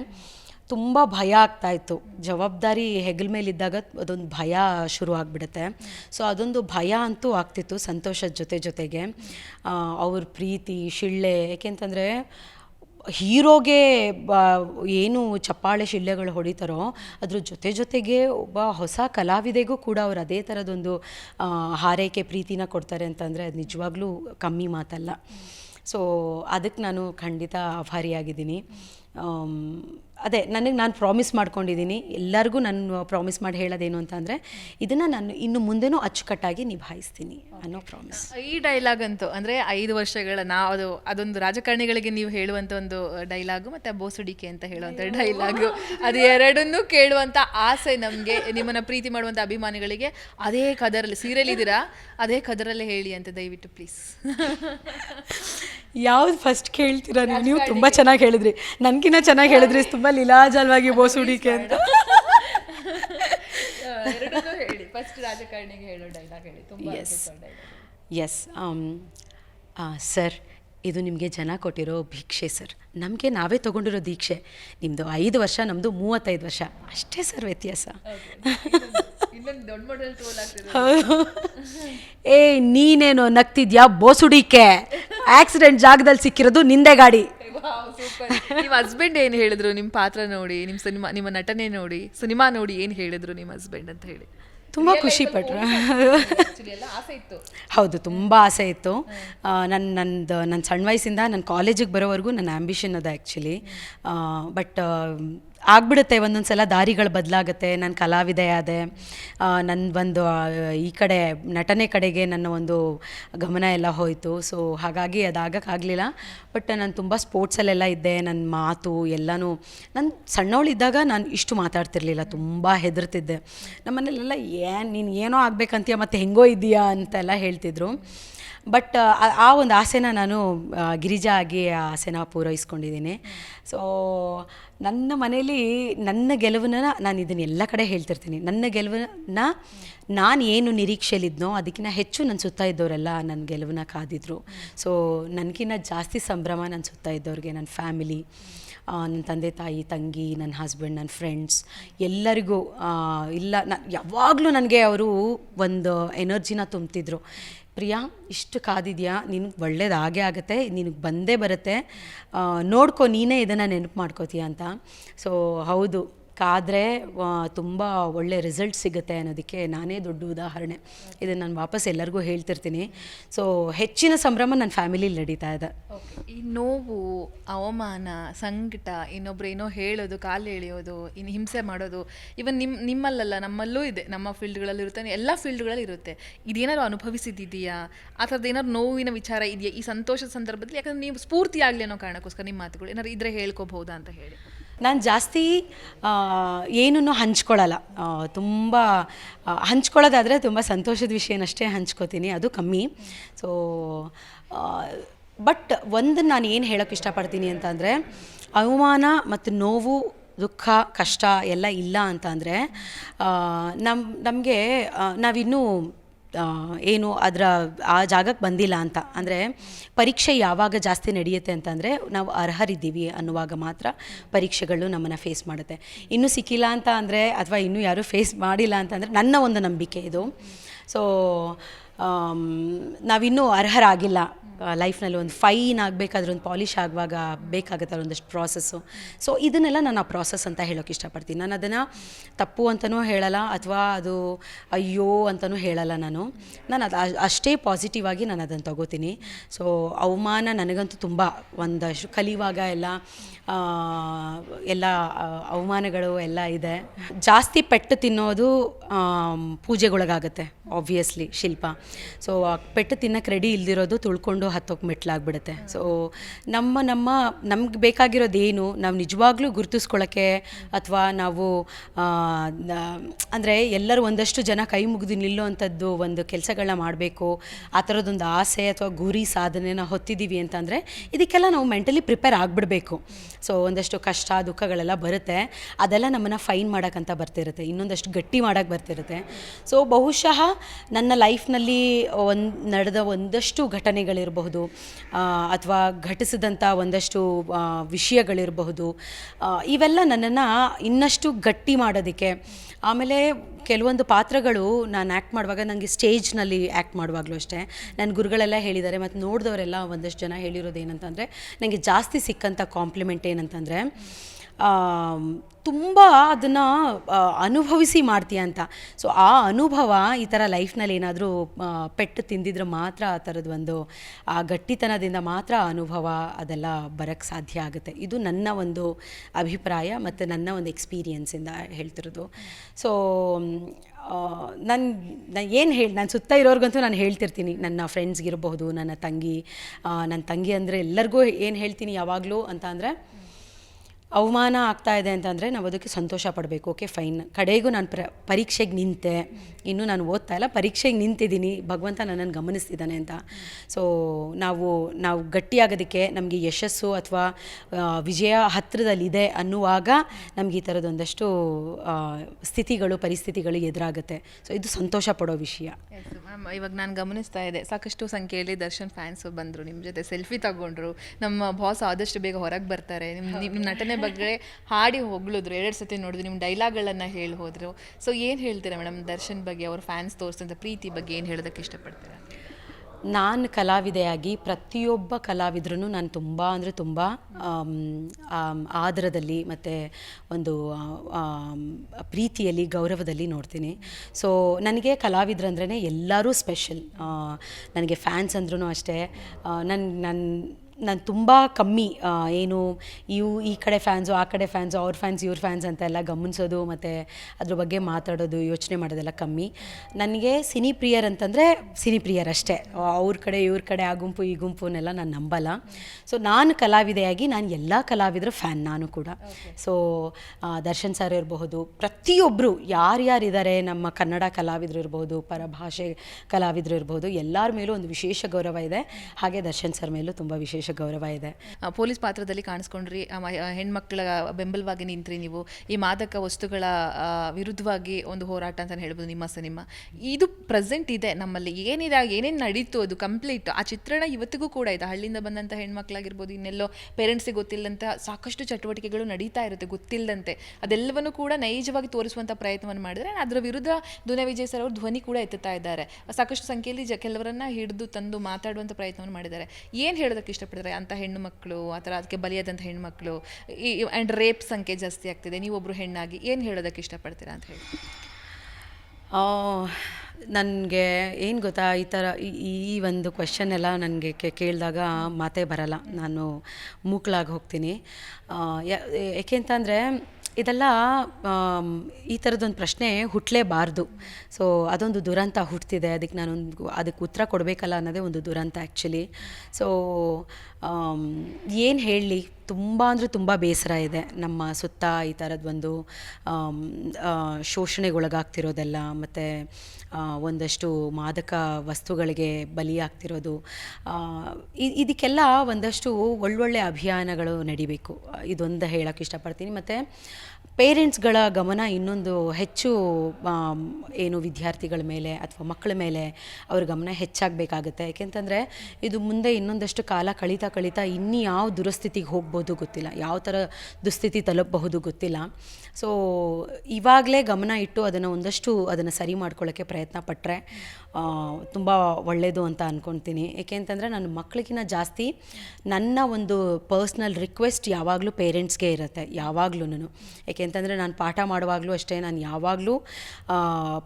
ತುಂಬ ಭಯ ಆಗ್ತಾ ಇತ್ತು. ಜವಾಬ್ದಾರಿ ಹೆಗಲ ಮೇಲಿದ್ದಾಗ ಅದೊಂದು ಭಯ ಶುರು ಆಗಿಬಿಡುತ್ತೆ. ಸೊ ಅದೊಂದು ಭಯ ಅಂತೂ ಆಗ್ತಿತ್ತು ಸಂತೋಷದ ಜೊತೆ ಜೊತೆಗೆ. ಅವ್ರ ಪ್ರೀತಿ, ಶಿಳ್ಳೆ, ಏಕೆಂತಂದರೆ ಹೀರೋಗೆ ಏನು ಚಪ್ಪಾಳೆ ಶಿಳ್ಳೆಗಳು ಹೊಡಿತಾರೋ ಅದ್ರ ಜೊತೆ ಜೊತೆಗೆ ಒಬ್ಬ ಹೊಸ ಕಲಾವಿದೆಗೂ ಕೂಡ ಅವ್ರು ಅದೇ ಥರದೊಂದು ಹಾರೈಕೆ ಪ್ರೀತಿನ ಕೊಡ್ತಾರೆ ಅಂತಂದರೆ ಅದು ನಿಜವಾಗ್ಲೂ ಕಮ್ಮಿ ಮಾತಲ್ಲ. ಸೊ ಅದಕ್ಕೆ ನಾನು ಖಂಡಿತ ಆಭಾರಿಯಾಗಿದ್ದೀನಿ. ಅದೇ ನನಗೆ ನಾನು ಪ್ರಾಮಿಸ್ ಮಾಡ್ಕೊಂಡಿದ್ದೀನಿ ಎಲ್ಲರಿಗೂ ನಾನು ಪ್ರಾಮಿಸ್ ಮಾಡಿ ಹೇಳೋದೇನು ಅಂತ ಅಂದರೆ ಇದನ್ನು ನಾನು ಇನ್ನು ಮುಂದೆನೂ ಅಚ್ಚುಕಟ್ಟಾಗಿ ನಿಭಾಯಿಸ್ತೀನಿ ಅನ್ನೋ ಪ್ರಾಮಿಸ್ ಈ ಡೈಲಾಗ್ ಅಂತೂ ಅಂದರೆ ಐದು ವರ್ಷಗಳ ನಾ ಅದು ಅದೊಂದು ರಾಜಕಾರಣಿಗಳಿಗೆ ನೀವು ಹೇಳುವಂಥ ಒಂದು ಡೈಲಾಗು ಮತ್ತು ಬೋಸುಡಿಕೆ ಅಂತ ಹೇಳುವಂಥ ಡೈಲಾಗು ಅದು ಎರಡನ್ನೂ ಕೇಳುವಂಥ ಆಸೆ ನಮಗೆ ನಿಮ್ಮನ್ನು ಪ್ರೀತಿ ಮಾಡುವಂಥ ಅಭಿಮಾನಿಗಳಿಗೆ. ಅದೇ ಕದರಲ್ಲಿ ಸೀರಿಯಲ್ ಇದ್ದೀರಾ? ಅದೇ ಕದರಲ್ಲೇ ಹೇಳಿ ಅಂತ ದಯವಿಟ್ಟು ಪ್ಲೀಸ್ ಯಾವ್ದು ಫಸ್ಟ್ ಕೇಳ್ತೀರಾ ನೀವು? ನೀವು ತುಂಬ ಚೆನ್ನಾಗಿ ಹೇಳಿದ್ರಿ. ನನಗಿನ್ನ ಚೆನ್ನಾಗಿ ಹೇಳಿದ್ರಿ. ತುಂಬ ಲೀಲಾಜಲವಾಗಿ ಬೋಸುಡಿಕೆ ಅಂತ. ಹೇಳಿ. ಫಸ್ಟ್ ರಾಜಕಾರಣಿಗೆ ಹೇಳೋ ಡೈಲಾಗ್ ಹೇಳಿ. ತುಂಬಾ ಎಸ್ ಸರ್ ಇದು ನಿಮಗೆ ಜನ ಕೊಟ್ಟಿರೋ ಭಿಕ್ಷೆ ಸರ್ ನಮಗೆ ನಾವೇ ತೊಗೊಂಡಿರೋ ದೀಕ್ಷೆ. ನಿಮ್ಮದು ಐದು ವರ್ಷ ನಮ್ಮದು ಮೂವತ್ತೈದು ವರ್ಷ. ಅಷ್ಟೇ ಸರ್ ವ್ಯತ್ಯಾಸ. ಏ ನೀನೇನು ನಗ್ತಿದ್ಯಾ ಬೋಸುಡಿಕೆ? ಆಕ್ಸಿಡೆಂಟ್ ಜಾಗದಲ್ಲಿ ಸಿಕ್ಕಿರೋದು ನಿಂದೆ ಗಾಡಿ. ಸೂಪರ್ ನಿಮ್ಮ ಹಸ್ಬೆಂಡ್ ಏನು ಹೇಳಿದ್ರು? ನಿಮ್ಮ ಪಾತ್ರ ನೋಡಿ ನಿಮ್ಮ ಸಿನಿಮಾ ನಿಮ್ಮ ನಟನೆ ನೋಡಿ ಸಿನಿಮಾ ನೋಡಿ ಏನು ಹೇಳಿದ್ರು ನಿಮ್ಮ ಹಸ್ಬೆಂಡ್ ಅಂತ ಹೇಳಿ? ತುಂಬ ಖುಷಿ ಪಟ್ರು. Actually ಎಲ್ಲ ಆಸೆ ಇತ್ತು. ಹೌದು ತುಂಬ ಆಸೆ ಇತ್ತು. ನನ್ನ ನಂದು ನನ್ನ ಸಣ್ಣ ವಯಸ್ಸಿಂದ ನನ್ನ ಕಾಲೇಜಿಗೆ ಬರೋವರೆಗೂ ನನ್ನ ಆ್ಯಂಬಿಷನ್ ಅದ ಆ್ಯಕ್ಚುಲಿ ಬಟ್ ಆಗ್ಬಿಡುತ್ತೆ ಒಂದೊಂದು ಸಲ ದಾರಿಗಳು ಬದಲಾಗುತ್ತೆ. ನಾನು ಕಲಾವಿದೆ ಆದೆ. ನನ್ನ ಒಂದು ಈ ಕಡೆ, ನಟನೆ ಕಡೆಗೆ ನನ್ನ ಒಂದು ಗಮನ ಎಲ್ಲ ಹೋಯಿತು. ಸೊ, ಹಾಗಾಗಿ ಅದಾಗಕ್ಕಾಗಲಿಲ್ಲ. ಬಟ್ ನಾನು ತುಂಬ ಸ್ಪೋರ್ಟ್ಸಲ್ಲೆಲ್ಲ ಇದ್ದೆ. ನನ್ನ ಮಾತು ಎಲ್ಲನೂ, ನಾನು ಸಣ್ಣವಳಿದ್ದಾಗ ನಾನು ಇಷ್ಟು ಮಾತಾಡ್ತಿರ್ಲಿಲ್ಲ. ತುಂಬ ಹೆದರ್ತಿದ್ದೆ. ನಮ್ಮನೇಲೆಲ್ಲ, ಏನು, ನೀನು ಏನೋ ಆಗಬೇಕಂತೀಯ, ಮತ್ತು ಹೆಂಗೋ ಇದೆಯಾ ಅಂತೆಲ್ಲ ಹೇಳ್ತಿದ್ರು. ಬಟ್ ಆ ಒಂದು ಆಸೆನ ನಾನು ಗಿರಿಜಾ ಆಗಿ ಆ ಆಸೆನ ಪೂರೈಸ್ಕೊಂಡಿದ್ದೀನಿ. ಸೊ ನನ್ನ ಮನೇಲಿ ನನ್ನ ಗೆಲುವನ್ನ ನಾನು ಇದನ್ನ ಎಲ್ಲ ಕಡೆ ಹೇಳ್ತಿರ್ತೀನಿ. ನನ್ನ ಗೆಲುವನ್ನ ನಾನು ಏನು ನಿರೀಕ್ಷೆಯಲ್ಲಿದ್ನೋ ಅದಕ್ಕಿಂತ ಹೆಚ್ಚು ನನ್ನ ಸುತ್ತ ಇದ್ದವರೆಲ್ಲ ನನ್ನ ಗೆಲುವನ್ನ ಕಾದಿದ್ರು. ಸೊ ನನಗಿನ್ನ ಜಾಸ್ತಿ ಸಂಭ್ರಮ ನನ್ನ ಸುತ್ತ ಇದ್ದವ್ರಿಗೆ ನನ್ನ ಫ್ಯಾಮಿಲಿ ನನ್ನ ತಂದೆ ತಾಯಿ, ತಂಗಿ, ನನ್ನ ಹಸ್ಬೆಂಡ್, ನನ್ನ ಫ್ರೆಂಡ್ಸ್ ಎಲ್ಲರಿಗೂ ಇಲ್ಲ ನ, ಯಾವಾಗಲೂ ನನಗೆ ಅವರು ಒಂದು ಎನರ್ಜಿನ ತುಂಬ್ತಿದ್ರು. ಪ್ರಿಯಾ, ಇಷ್ಟು ಕಾದಿದ್ಯಾ? ನಿನಗೆ ಒಳ್ಳೇದು ಆಗೇ ಆಗುತ್ತೆ, ನಿನಗೆ ಬಂದೇ ಬರುತ್ತೆ. ನೋಡ್ಕೋ ನೋಡ್ಕೊ, ನೀನೇ ಇದನ್ನು ನೆನಪು ಮಾಡ್ಕೋತೀಯ ಅಂತ. ಸೊ ಹೌದು. ಕಾದರೆ ತುಂಬ ಒಳ್ಳೆ ರಿಸಲ್ಟ್ ಸಿಗುತ್ತೆ ಅನ್ನೋದಕ್ಕೆ ನಾನೇ ದೊಡ್ಡ ಉದಾಹರಣೆ. ಇದನ್ನು ನಾನು ವಾಪಸ್ ಎಲ್ಲರಿಗೂ ಹೇಳ್ತಿರ್ತೀನಿ. ಸೊ ಹೆಚ್ಚಿನ ಸಂಭ್ರಮ ನನ್ನ ಫ್ಯಾಮಿಲಿಲಿ ನಡೀತಾ ಇದೆ. ಈ ನೋವು, ಅವಮಾನ, ಸಂಕಟ, ಇನ್ನೊಬ್ರು ಏನೋ ಹೇಳೋದು, ಕಾಲು ಎಳೆಯೋದು ಇನ್ನು ಹಿಂಸೆ ಮಾಡೋದು ಇವನ್ ನಿಮ್ಮ ನಿಮ್ಮಲ್ಲಲ್ಲ, ನಮ್ಮಲ್ಲೂ ಇದೆ. ನಮ್ಮ ಫೀಲ್ಡ್ಗಳಲ್ಲಿ ಇರುತ್ತೆ ಎಲ್ಲ ಫೀಲ್ಡ್ಗಳಲ್ಲಿ ಇರುತ್ತೆ. ಇದೇನಾದ್ರು ಅನುಭವಿಸಿದ್ದಿದೆಯಾ ಆ ಥರದ್ದು ಏನಾದ್ರು ನೋವಿನ ವಿಚಾರ ಇದೆಯಾ? ಈ ಸಂತೋಷದ ಸಂದರ್ಭದಲ್ಲಿ ಯಾಕಂದ್ರೆ ನೀವು ಸ್ಫೂರ್ತಿ ಆಗಲಿ ಅನ್ನೋ ಕಾರಣಕ್ಕೋಸ್ಕರ ನಿಮ್ಮ ಮಾತುಗಳು ಏನಾದ್ರು ಇದ್ರೆ ಹೇಳ್ಕೋಬಹುದಾ ಅಂತ ಹೇಳಿ. ನಾನು ಜಾಸ್ತಿ ಏನೂ ಹಂಚ್ಕೊಳ್ಳಲ್ಲ ತುಂಬ ಹಂಚ್ಕೊಳ್ಳೋದಾದರೆ ತುಂಬ ಸಂತೋಷದ ವಿಷಯನಷ್ಟೇ ಹಂಚ್ಕೋತೀನಿ, ಅದು ಕಮ್ಮಿ. ಸೊ ಬಟ್ ಒಂದು ನಾನು ಏನು ಹೇಳೋಕ್ಕೆ ಇಷ್ಟಪಡ್ತೀನಿ ಅಂತಂದರೆ, ಅವಮಾನ ಮತ್ತು ನೋವು, ದುಃಖ, ಕಷ್ಟ ಎಲ್ಲ ಇಲ್ಲ ಅಂತ ಅಂದರೆ ನಮ್ಮ ನಮಗೆ ನಾವಿನ್ನೂ ಏನು ಅದರ ಆ ಜಾಗಕ್ಕೆ ಬಂದಿಲ್ಲ ಅಂತ. ಅಂದರೆ ಪರೀಕ್ಷೆ ಯಾವಾಗ ಜಾಸ್ತಿ ನಡೆಯುತ್ತೆ ಅಂತಂದರೆ ನಾವು ಅರ್ಹರಿದ್ದೀವಿ ಅನ್ನುವಾಗ ಮಾತ್ರ ಪರೀಕ್ಷೆಗಳು ನಮ್ಮನ್ನು ಫೇಸ್ ಮಾಡುತ್ತೆ. ಇನ್ನೂ ಸಿಕ್ಕಿಲ್ಲ ಅಂತ ಅಂದರೆ ಅಥವಾ ಇನ್ನೂ ಯಾರೂ ಫೇಸ್ ಮಾಡಿಲ್ಲ ಅಂತಂದರೆ ನನ್ನ ಒಂದು ನಂಬಿಕೆ ಇದು. ಸೊ ನಾವಿನ್ನೂ ಅರ್ಹರಾಗಿಲ್ಲ ಲೈಫ್ನಲ್ಲಿ ಒಂದು ಫೈನ್ ಆಗಬೇಕಾದ್ರೆ ಒಂದು ಪಾಲಿಷ್ ಆಗುವಾಗ ಬೇಕಾಗುತ್ತೆ ಒಂದಷ್ಟು ಪ್ರಾಸೆಸ್ಸು. ಸೊ ಇದನ್ನೆಲ್ಲ ನಾನು ಆ ಪ್ರಾಸೆಸ್ ಅಂತ ಹೇಳೋಕೆ ಇಷ್ಟಪಡ್ತೀನಿ. ನಾನು ಅದನ್ನು ತಪ್ಪು ಅಂತಲೂ ಹೇಳಲ್ಲ ಅಥವಾ ಅದು ಅಯ್ಯೋ ಅಂತಲೂ ಹೇಳಲ್ಲ ನಾನು. ನಾನು ಅದು ಅಷ್ಟೇ ಪಾಸಿಟಿವ್ ಆಗಿ ನಾನು ಅದನ್ನು ತಗೋತೀನಿ. ಸೊ ಅವಮಾನ ನನಗಂತೂ ತುಂಬ ಒಂದಷ್ಟು ಕಲಿಯುವಾಗ ಎಲ್ಲ ಎಲ್ಲ ಅವಮಾನಗಳು ಎಲ್ಲ ಇದೆ. ಜಾಸ್ತಿ ಪೆಟ್ಟು ತಿನ್ನೋದು ಪೂಜೆಗೊಳಗಾಗುತ್ತೆ ಆಬ್ವಿಯಸ್ಲಿ ಶಿಲ್ಪ. ಸೊ ಪೆಟ್ಟು ತಿನ್ನಕ್ಕೆ ರೆಡಿ ಇಲ್ದಿರೋದು ತುಳ್ಕೊಂಡು ಹತ್ತೋಕೆ ಮೆಟ್ಲಾಗ್ಬಿಡುತ್ತೆ. ಸೊ ನಮ್ಮ ನಮ್ಮ, ನಮ್ಗೆ ಬೇಕಾಗಿರೋದೇನು ನಾವು ನಿಜವಾಗ್ಲೂ ಗುರುತಿಸ್ಕೊಳ್ಳೋಕ್ಕೆ ಅಥವಾ ನಾವು ಅಂದರೆ ಎಲ್ಲರೂ ಒಂದಷ್ಟು ಜನ ಕೈ ಮುಗಿದು ನಿಲ್ಲುವಂಥದ್ದು ಒಂದು ಕೆಲಸಗಳನ್ನ ಮಾಡಬೇಕು, ಆ ಥರದ್ದೊಂದು ಆಸೆ ಅಥವಾ ಗುರಿ ಸಾಧನೆನ ಹೊತ್ತಿದ್ದೀವಿ ಅಂತಂದರೆ ಇದಕ್ಕೆಲ್ಲ ನಾವು ಮೆಂಟಲಿ ಪ್ರಿಪೇರ್ ಆಗಿಬಿಡಬೇಕು. ಸೊ ಒಂದಷ್ಟು ಕಷ್ಟ, ದುಃಖಗಳೆಲ್ಲ ಬರುತ್ತೆ. ಅದೆಲ್ಲ ನಮ್ಮನ್ನು ಫೈನ್ ಮಾಡೋಕ್ಕಂತ ಬರ್ತಿರುತ್ತೆ. ಇನ್ನೊಂದಷ್ಟು ಗಟ್ಟಿ ಮಾಡೋಕ್ಕೆ ಬರ್ತಿರುತ್ತೆ. ಸೊ ಬಹುಶಃ ನನ್ನ ಲೈಫ್ನಲ್ಲಿ ಒಂದು, ನಡೆದ ಒಂದಷ್ಟು ಘಟನೆಗಳಿರಬಹುದು ಅಥವಾ ಘಟಿಸಿದಂಥ ಒಂದಷ್ಟು ವಿಷಯಗಳಿರಬಹುದು. ಇವೆಲ್ಲ ನನ್ನನ್ನು ಇನ್ನಷ್ಟು ಗಟ್ಟಿ ಮಾಡೋದಕ್ಕೆ. ಆಮೇಲೆ ಕೆಲವೊಂದು ಪಾತ್ರಗಳು ನಾನು ಆ್ಯಕ್ಟ್ ಮಾಡುವಾಗ ನನಗೆ ಸ್ಟೇಜ್ನಲ್ಲಿ ಆ್ಯಕ್ಟ್ ಮಾಡುವಾಗಲೂ ಅಷ್ಟೇ. ನನ್ನ ಗುರುಗಳೆಲ್ಲ ಹೇಳಿದ್ದಾರೆ, ಮತ್ತು ನೋಡಿದವರೆಲ್ಲ ಒಂದಷ್ಟು ಜನ ಹೇಳಿರೋದು ಏನಂತಂದರೆ ನನಗೆ ಜಾಸ್ತಿ ಸಿಕ್ಕಂಥ ಕಾಂಪ್ಲಿಮೆಂಟ್ ಏನಂತಂದರೆ ತುಂಬ ಅದನ್ನು ಅನುಭವಿಸಿ ಮಾಡ್ತೀಯ ಅಂತ. ಸೊ ಆ ಅನುಭವ ಈ ಥರ ಲೈಫ್ನಲ್ಲಿ ಏನಾದರೂ ಪೆಟ್ಟು ತಿಂದಿದ್ರೆ ಮಾತ್ರ ಆ ಥರದ್ದು ಒಂದು, ಆ ಗಟ್ಟಿತನದಿಂದ ಮಾತ್ರ ಅನುಭವ ಅದೆಲ್ಲ ಬರೋಕ್ಕೆ ಸಾಧ್ಯ ಆಗುತ್ತೆ. ಇದು ನನ್ನ ಒಂದು ಅಭಿಪ್ರಾಯ ಮತ್ತು ನನ್ನ ಒಂದು ಎಕ್ಸ್ಪೀರಿಯನ್ಸಿಂದ ಹೇಳ್ತಿರೋದು. ಸೊ ನನ್ನ ನಾನು ಏನು ಹೇಳಿ, ನಾನು ಸುತ್ತ ಇರೋರ್ಗಂತೂ ನಾನು ಹೇಳ್ತಿರ್ತೀನಿ. ನನ್ನ ಫ್ರೆಂಡ್ಸ್ಗಿರಬಹುದು ನನ್ನ ತಂಗಿ ನನ್ನ ತಂಗಿ ಅಂದರೆ ಎಲ್ಲರಿಗೂ ಏನು ಹೇಳ್ತೀನಿ ಯಾವಾಗಲೂ ಅಂತ ಅಂದರೆ ಅವಮಾನ ಆಗ್ತಾ ಇದೆ ಅಂತಂದರೆ ನಾವು ಅದಕ್ಕೆ ಸಂತೋಷ ಪಡಬೇಕು. ಓಕೆ ಫೈನ್ ಕಡೆಗೂ ನಾನು ಪ್ರ, ಪರೀಕ್ಷೆಗೆ ನಿಂತೆ. ಇನ್ನೂ ನಾನು ಓದ್ತಾ ಇಲ್ಲ, ಪರೀಕ್ಷೆಗೆ ನಿಂತಿದ್ದೀನಿ ಭಗವಂತ ನನ್ನನ್ನು ಗಮನಿಸ್ತಿದ್ದಾನೆ ಅಂತ. ಸೊ ನಾವು ನಾವು ಗಟ್ಟಿಯಾಗೋದಕ್ಕೆ ನಮಗೆ ಯಶಸ್ಸು ಅಥವಾ ವಿಜಯ ಹತ್ತಿರದಲ್ಲಿದೆ ಅನ್ನುವಾಗ ನಮಗೆ ಈ ಥರದೊಂದಷ್ಟು ಸ್ಥಿತಿಗಳು, ಪರಿಸ್ಥಿತಿಗಳು ಎದುರಾಗುತ್ತೆ. ಸೊ ಇದು ಸಂತೋಷ ಪಡೋ ವಿಷಯ. ಮ್ಯಾಮ್ ಇವಾಗ ನಾನು ಗಮನಿಸ್ತಾ ಇದೆ. ಸಾಕಷ್ಟು ಸಂಖ್ಯೆಯಲ್ಲಿ ದರ್ಶನ್ ಫ್ಯಾನ್ಸ್ ಬಂದರು. ನಿಮ್ಮ ಜೊತೆ ಸೆಲ್ಫಿ ತಗೊಂಡ್ರು. ನಮ್ಮ ಬಾಸ್ ಆದಷ್ಟು ಬೇಗ ಹೊರಗೆ ಬರ್ತಾರೆ. ನಿಮ್ಮ ನಿಮ್ಮ ನಟನೆ ಬಗ್ಗೆ ಹಾಡಿ ಹೊಗಳಿದ್ರು. ಎರಡು ಸತಿ ನೋಡಿದ್ರು. ನಿಮ್ಮ ಡೈಲಾಗ್ಗಳನ್ನು ಹೇಳಿ ಹೋದ್ರು. ಸೊ ಏನು ಹೇಳ್ತೀರಾ ಮೇಡಮ್ ದರ್ಶನ್ ಬಗ್ಗೆ, ಅವ್ರ ಫ್ಯಾನ್ಸ್ ತೋರಿಸಿದಂಥ ಪ್ರೀತಿ ಬಗ್ಗೆ ಏನು ಹೇಳೋದಕ್ಕೆ ಇಷ್ಟಪಡ್ತೀರಾ? ನಾನು ಕಲಾವಿದೆಯಾಗಿ ಪ್ರತಿಯೊಬ್ಬ ಕಲಾವಿದ್ರೂ ನಾನು ತುಂಬ ಅಂದರೆ ತುಂಬ ಆದರದಲ್ಲಿ ಮತ್ತು ಒಂದು ಪ್ರೀತಿಯಲ್ಲಿ, ಗೌರವದಲ್ಲಿ ನೋಡ್ತೀನಿ. ಸೊ ನನಗೆ ಕಲಾವಿದ್ರಂದ್ರೇ ಎಲ್ಲರೂ ಸ್ಪೆಷಲ್ ನನಗೆ ಫ್ಯಾನ್ಸ್ ಅಂದ್ರೂ ಅಷ್ಟೇ. ನನ್ನ ನನ್ನ ನಾನು ತುಂಬ ಕಮ್ಮಿ ಏನು, ಇವು ಈ ಕಡೆ ಫ್ಯಾನ್ಸು ಆ ಕಡೆ ಫ್ಯಾನ್ಸು ಅವ್ರ ಫ್ಯಾನ್ಸ್ ಇವ್ರ ಫ್ಯಾನ್ಸ್ ಅಂತೆಲ್ಲ ಗಮನಿಸೋದು, ಮತ್ತು ಅದ್ರ ಬಗ್ಗೆ ಮಾತಾಡೋದು, ಯೋಚನೆ ಮಾಡೋದೆಲ್ಲ ಕಮ್ಮಿ. ನನಗೆ ಸಿನಿ ಪ್ರಿಯರ್ ಅಂತಂದರೆ ಸಿನಿ ಪ್ರಿಯರ್ ಅಷ್ಟೇ. ಅವ್ರ ಕಡೆ, ಇವ್ರ ಕಡೆ ಆ ಗುಂಪು, ಈ ಗುಂಪುನೆಲ್ಲ ನಾನು ನಂಬಲ್ಲ. ಸೊ ನಾನು ಕಲಾವಿದೆಯಾಗಿ, ನಾನು ಎಲ್ಲ ಕಲಾವಿದರು ಫ್ಯಾನ್ ನಾನು ಕೂಡ. ಸೊ ದರ್ಶನ್ ಸರ್ ಇರಬಹುದು ಪ್ರತಿಯೊಬ್ಬರು ಯಾರ್ಯಾರಿದ್ದಾರೆ ನಮ್ಮ ಕನ್ನಡ ಕಲಾವಿದರು ಇರ್ಬೋದು ಪರಭಾಷೆ ಕಲಾವಿದರು ಇರ್ಬೋದು ಎಲ್ಲರ ಮೇಲೂ ಒಂದು ವಿಶೇಷ ಗೌರವ ಇದೆ. ಹಾಗೆ ದರ್ಶನ್ ಸರ್ ಮೇಲೂ ತುಂಬ ವಿಶೇಷ ಗೌರವ ಇದೆ. ಪೊಲೀಸ್ ಪಾತ್ರದಲ್ಲಿ ಕಾಣಿಸ್ಕೊಂಡ್ರಿ ಹೆಣ್ಮಕ್ಳ ಬೆಂಬಲವಾಗಿ ನಿಂತ್ರಿ ನೀವು. ಈ ಮಾದಕ ವಸ್ತುಗಳ ವಿರುದ್ಧವಾಗಿ ಒಂದು ಹೋರಾಟ ಅಂತ ಹೇಳ್ಬೋದು ನಿಮ್ಮ ಸಿನಿಮಾ. ಇದು ಪ್ರೆಸೆಂಟ್ ಇದೆ ನಮ್ಮಲ್ಲಿ. ಏನಿದೆ, ಏನೇನು ನಡೀತು ಅದು ಕಂಪ್ಲೀಟ್. ಆ ಚಿತ್ರಣ ಇವತ್ತಿಗೂ ಕೂಡ ಇದೆ. ಹಳ್ಳಿಯಿಂದ ಬಂದಂಥ ಹೆಣ್ಮಕ್ಳಾಗಿರ್ಬೋದು, ಇನ್ನೆಲ್ಲೋ ಪೇರೆಂಟ್ಸಿಗೆ ಗೊತ್ತಿಲ್ಲದಂಥ ಸಾಕಷ್ಟು ಚಟುವಟಿಕೆಗಳು ನಡೀತಾ ಇರುತ್ತೆ, ಗೊತ್ತಿಲ್ಲದಂತೆ. ಅದೆಲ್ಲವನ್ನು ಕೂಡ ನೈಜವಾಗಿ ತೋರಿಸುವಂಥ ಪ್ರಯತ್ನವನ್ನು ಮಾಡಿದ್ರೆ, ಅದರ ವಿರುದ್ಧ ದುನ ವಿಜಯ್ ಸರ್ ಅವರು ಧ್ವನಿ ಕೂಡ ಎತ್ತುತ್ತಾ ಇದ್ದಾರೆ. ಸಾಕಷ್ಟು ಸಂಖ್ಯೆಯಲ್ಲಿ ಜ, ಕೆಲವರನ್ನ ಹಿಡಿದು ತಂದು ಮಾತಾಡುವಂಥ ಪ್ರಯತ್ನವನ್ನು ಮಾಡಿದ್ದಾರೆ. ಏನು ಹೇಳೋದಕ್ಕೆ ಇಷ್ಟಪಡ್ತಾರೆ? ಅಂಥ ಹೆಣ್ಣು ಮಕ್ಕಳು ಆ ಥರ ಅದಕ್ಕೆ ಬಲಿಯಾದಂಥ ಹೆಣ್ಮಕ್ಳು ಈ ಆ್ಯಂಡ್ ರೇಪ್ ಸಂಖ್ಯೆ ಜಾಸ್ತಿ ಆಗ್ತಿದೆ. ನೀವೊಬ್ಬರು ಹೆಣ್ಣಾಗಿ ಏನು ಹೇಳೋದಕ್ಕೆ ಇಷ್ಟಪಡ್ತೀರಾ ಅಂತ ಹೇಳಿ. ನನಗೆ ಏನು ಗೊತ್ತಾ, ಈ ಥರ, ಈ- ಒಂದು ಕ್ವೆಶನ್ ಎಲ್ಲ ನನಗೆ ಕೇಳಿದಾಗ ಮಾತೇ ಬರಲ್ಲ. ನಾನು ಮೂಕ್ಳಾಗಿ ಹೋಗ್ತೀನಿ. ಯಾಕೆ ಏಕೆಂತಂದರೆ ಇದೆಲ್ಲ ಈ ಥರದೊಂದು ಪ್ರಶ್ನೆ ಹುಟ್ಟಲೇಬಾರ್ದು ಸೊ ಅದೊಂದು ದುರಂತ ಹುಟ್ತಿದೆ. ಅದಕ್ಕೆ ನಾನೊಂದು, ಅದಕ್ಕೆ ಉತ್ತರ ಕೊಡಬೇಕಲ್ಲ ಅನ್ನೋದೇ ಒಂದು ದುರಂತ ಆ್ಯಕ್ಚುಲಿ ಸೊ ಏನು ಹೇಳಲಿ, ತುಂಬ ಅಂದರೆ ತುಂಬ ಬೇಸರ ಇದೆ. ನಮ್ಮ ಸುತ್ತ ಈ ಥರದ್ದು ಒಂದು ಶೋಷಣೆಗೊಳಗಾಗ್ತಿರೋದೆಲ್ಲ, ಮತ್ತು ಒಂದಷ್ಟು ಮಾದಕ ವಸ್ತುಗಳಿಗೆ ಬಲಿಯಾಗ್ತಿರೋದು ಇದಕ್ಕೆಲ್ಲ ಒಂದಷ್ಟು ಒಳ್ಳೊಳ್ಳೆ ಅಭಿಯಾನಗಳು ನಡಿಬೇಕು. ಇದೊಂದು ಹೇಳೋಕ್ಕೆ ಇಷ್ಟಪಡ್ತೀನಿ. ಮತ್ತು ಪೇರೆಂಟ್ಸ್ಗಳ ಗಮನ ಇನ್ನೊಂದು ಹೆಚ್ಚು ಏನು ವಿದ್ಯಾರ್ಥಿಗಳ ಮೇಲೆ ಅಥವಾ ಮಕ್ಕಳ ಮೇಲೆ ಅವ್ರ ಗಮನ ಹೆಚ್ಚಾಗಬೇಕಾಗುತ್ತೆ. ಯಾಕೆಂತಂದರೆ ಇದು ಮುಂದೆ ಇನ್ನೊಂದಷ್ಟು ಕಾಲ ಕಳೀತಾ ಕಳೀತಾ ಇನ್ನೂ ಯಾವ ದುರಸ್ಥಿತಿಗೆ ಹೋಗ್ಬೋದು ಗೊತ್ತಿಲ್ಲ. ಯಾವ ಥರ ದುಸ್ಥಿತಿ ತಲುಪಬಹುದು ಗೊತ್ತಿಲ್ಲ. ಸೊ, ಇವಾಗಲೇ ಗಮನ ಇಟ್ಟು ಅದನ್ನು ಒಂದಷ್ಟು ಅದನ್ನು ಸರಿ ಮಾಡ್ಕೊಳ್ಳೋಕ್ಕೆ ಪ್ರಯತ್ನ ಪಟ್ಟರೆ ತುಂಬ ಒಳ್ಳೆಯದು ಅಂತ ಅಂದ್ಕೊಳ್ತೀನಿ ಏಕೆಂತಂದರೆ ನನ್ನ ಮಕ್ಕಳಿಗಿನ್ನ ಜಾಸ್ತಿ ನನ್ನ ಒಂದು ಪರ್ಸ್ನಲ್ ರಿಕ್ವೆಸ್ಟ್ ಯಾವಾಗಲೂ ಪೇರೆಂಟ್ಸ್ಗೆ ಇರುತ್ತೆ ಯಾಕೆ ಏಕೆಂತಂದರೆ ನಾನು ಪಾಠ ಮಾಡುವಾಗಲೂ ಅಷ್ಟೇ, ನಾನು ಯಾವಾಗಲೂ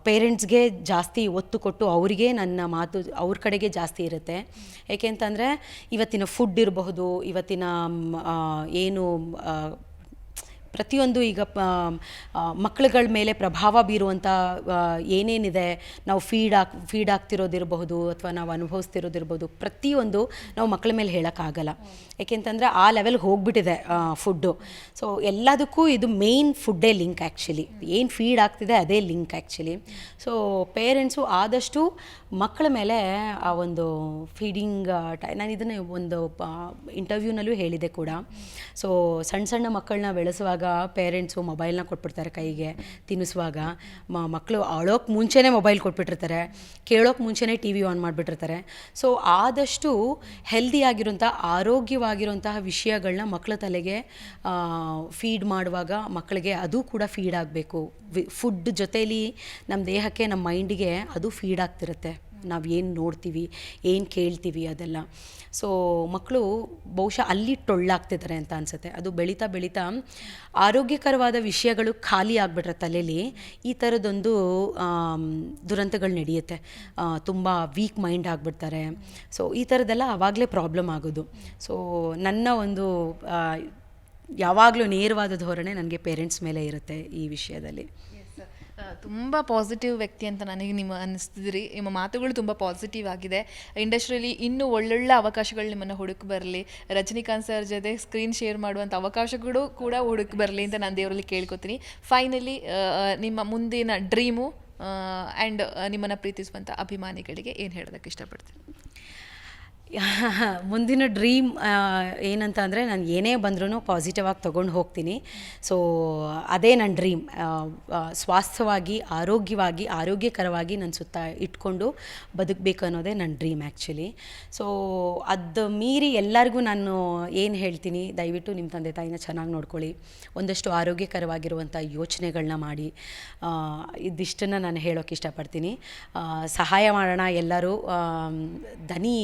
ಪೇರೆಂಟ್ಸ್ಗೆ ಜಾಸ್ತಿ ಒತ್ತು ಕೊಟ್ಟು ಅವರಿಗೆ ನನ್ನ ಮಾತು, ಅವ್ರ ಕಡೆಗೆ ಜಾಸ್ತಿ ಇರುತ್ತೆ. ಏಕೆಂತಂದರೆ ಇವತ್ತಿನ ಫುಡ್ ಇರಬಹುದು, ಇವತ್ತಿನ ಏನು ಪ್ರತಿಯೊಂದು ಈಗ ಮಕ್ಕಳುಗಳ ಮೇಲೆ ಪ್ರಭಾವ ಬೀರುವಂಥ ಏನೇನಿದೆ, ನಾವು ಫೀಡ್ ಆಗ್ ಫೀಡ್ ಆಗ್ತಿರೋದಿರಬಹುದು ಅಥವಾ ನಾವು ಅನುಭವಿಸ್ತಿರೋದಿರ್ಬೋದು ಪ್ರತಿಯೊಂದು ನಾವು ಮಕ್ಕಳ ಮೇಲೆ ಹೇಳೋಕ್ಕಾಗಲ್ಲ. ಏಕೆಂತಂದರೆ ಆ ಲೆವೆಲ್ಗೆ ಹೋಗ್ಬಿಟ್ಟಿದೆ ಫುಡ್ಡು ಸೊ ಎಲ್ಲದಕ್ಕೂ ಇದು ಮೇಯ್ನ್ ಫುಡ್ಡೇ ಲಿಂಕ್ ಆ್ಯಕ್ಚುಲಿ ಏನು ಫೀಡ್ ಆಗ್ತಿದೆ ಅದೇ ಲಿಂಕ್ ಆ್ಯಕ್ಚುಲಿ ಸೊ ಪೇರೆಂಟ್ಸು ಆದಷ್ಟು ಮಕ್ಕಳ ಮೇಲೆ ಆ ಒಂದು ಫೀಡಿಂಗ್ ಟೈ, ನಾನು ಇದನ್ನು ಒಂದು ಇಂಟರ್ವ್ಯೂನಲ್ಲೂ ಹೇಳಿದೆ ಕೂಡ. ಸೊ ಸಣ್ಣ ಸಣ್ಣ ಮಕ್ಕಳನ್ನ ಬೆಳೆಸುವಾಗ ಪೇರೆಂಟ್ಸು ಮೊಬೈಲ್ನ ಕೊಟ್ಬಿಡ್ತಾರೆ ಕೈಗೆ. ತಿನ್ನಿಸುವಾಗ ಮಕ್ಕಳು ಅಳೋಕ್ಕೆ ಮುಂಚೆನೇ ಮೊಬೈಲ್ ಕೊಟ್ಬಿಟ್ಟಿರ್ತಾರೆ. ಕೇಳೋಕೆ ಮುಂಚೆನೇ ಟಿ ವಿ ಆನ್ ಮಾಡಿಬಿಟ್ಟಿರ್ತಾರೆ. ಸೊ ಆದಷ್ಟು ಹೆಲ್ದಿಯಾಗಿರುವಂಥ ಆರೋಗ್ಯವಾಗಿರುವಂತಹ ವಿಷಯಗಳನ್ನ ಮಕ್ಕಳ ತಲೆಗೆ ಫೀಡ್ ಮಾಡುವಾಗ ಮಕ್ಕಳಿಗೆ ಅದು ಕೂಡ ಫೀಡ್ ಆಗಬೇಕು. ಫುಡ್ ಜೊತೇಲಿ ನಮ್ಮ ದೇಹಕ್ಕೆ ನಮ್ಮ ಮೈಂಡಿಗೆ ಅದು ಫೀಡ್ ಆಗ್ತಿರುತ್ತೆ. ನಾವು ಏನು ನೋಡ್ತೀವಿ, ಏನು ಕೇಳ್ತೀವಿ ಅದೆಲ್ಲ. ಸೊ ಮಕ್ಕಳು ಬಹುಶಃ ಅಲ್ಲಿ ಟೊಳ್ಳಾಗ್ತಿದ್ದಾರೆ ಅಂತ ಅನಿಸುತ್ತೆ. ಅದು ಬೆಳೀತಾ ಬೆಳೀತಾ ಆರೋಗ್ಯಕರವಾದ ವಿಷಯಗಳು ಖಾಲಿ ಆಗಿಬಿಟ್ರೆ ತಲೆಯಲ್ಲಿ ಈ ಥರದೊಂದು ದುರಂತಗಳು ನಡೆಯುತ್ತೆ. ತುಂಬ ವೀಕ್ ಮೈಂಡ್ ಆಗಿಬಿಡ್ತಾರೆ. ಸೊ ಈ ಥರದ್ದೆಲ್ಲ ಆವಾಗಲೇ ಪ್ರಾಬ್ಲಮ್ ಆಗೋದು. ಸೊ ನನ್ನ ಒಂದು ಯಾವಾಗಲೂ ನೇರವಾದ ಧೋರಣೆ ನನಗೆ ಪೇರೆಂಟ್ಸ್ ಮೇಲೆ ಇರುತ್ತೆ ಈ ವಿಷಯದಲ್ಲಿ. ತುಂಬ ಪಾಸಿಟಿವ್ ವ್ಯಕ್ತಿ ಅಂತ ನನಗೆ ನಿಮ್ಮ ಅನ್ನಿಸ್ತಿದ್ರಿ ನಿಮ್ಮ ಮಾತುಗಳು ತುಂಬ ಪಾಸಿಟಿವ್ ಆಗಿದೆ. ಇಂಡಸ್ಟ್ರಿಯಲ್ಲಿ ಇನ್ನೂ ಒಳ್ಳೊಳ್ಳೆ ಅವಕಾಶಗಳು ನಿಮ್ಮನ್ನು ಹುಡುಕಿ ಬರಲಿ. ರಜನಿಕಾಂತ್ ಸರ್ ಜೊತೆ ಸ್ಕ್ರೀನ್ ಶೇರ್ ಮಾಡುವಂಥ ಅವಕಾಶಗಳು ಕೂಡ ಹುಡುಕಿ ಬರಲಿ ಅಂತ ನಾನು ದೇವರಲ್ಲಿ ಕೇಳ್ಕೊತೀನಿ. ಫೈನಲಿ ನಿಮ್ಮ ಮುಂದಿನ ಡ್ರೀಮು ಆ್ಯಂಡ್ ನಿಮ್ಮನ್ನು ಪ್ರೀತಿಸುವಂಥ ಅಭಿಮಾನಿಗಳಿಗೆ ಏನು ಹೇಳೋದಕ್ಕೆ ಇಷ್ಟಪಡ್ತೀನಿ ಮುಂದಿನ ಡ್ರೀಮ್ ಏನಂತ ಅಂದರೆ ನಾನು ಏನೇ ಬಂದ್ರೂ ಪಾಸಿಟಿವ್ ಆಗಿ ತೊಗೊಂಡು ಹೋಗ್ತೀನಿ. ಸೊ ಅದೇ ನನ್ನ ಡ್ರೀಮ್. ಸ್ವಾಸ್ಥ್ಯವಾಗಿ, ಆರೋಗ್ಯವಾಗಿ, ಆರೋಗ್ಯಕರವಾಗಿ ನನ್ನ ಸುತ್ತ ಇಟ್ಕೊಂಡು ಬದುಕಬೇಕು ಅನ್ನೋದೇ ನನ್ನ ಡ್ರೀಮ್ ಆ್ಯಕ್ಚುಲಿ ಸೊ ಅದು ಮೀರಿ ಎಲ್ಲರಿಗೂ ನಾನು ಏನು ಹೇಳ್ತೀನಿ, ದಯವಿಟ್ಟು ನಿಮ್ಮ ತಂದೆ ತಾಯಿನ ಚೆನ್ನಾಗಿ ನೋಡ್ಕೊಳ್ಳಿ. ಒಂದಷ್ಟು ಆರೋಗ್ಯಕರವಾಗಿರುವಂಥ ಯೋಚನೆಗಳನ್ನ ಮಾಡಿ. ಇದಿಷ್ಟನ್ನು ನಾನು ಹೇಳೋಕ್ಕೆ ಇಷ್ಟಪಡ್ತೀನಿ. ಸಹಾಯ ಮಾಡೋಣ ಎಲ್ಲರೂ. ಧನಿ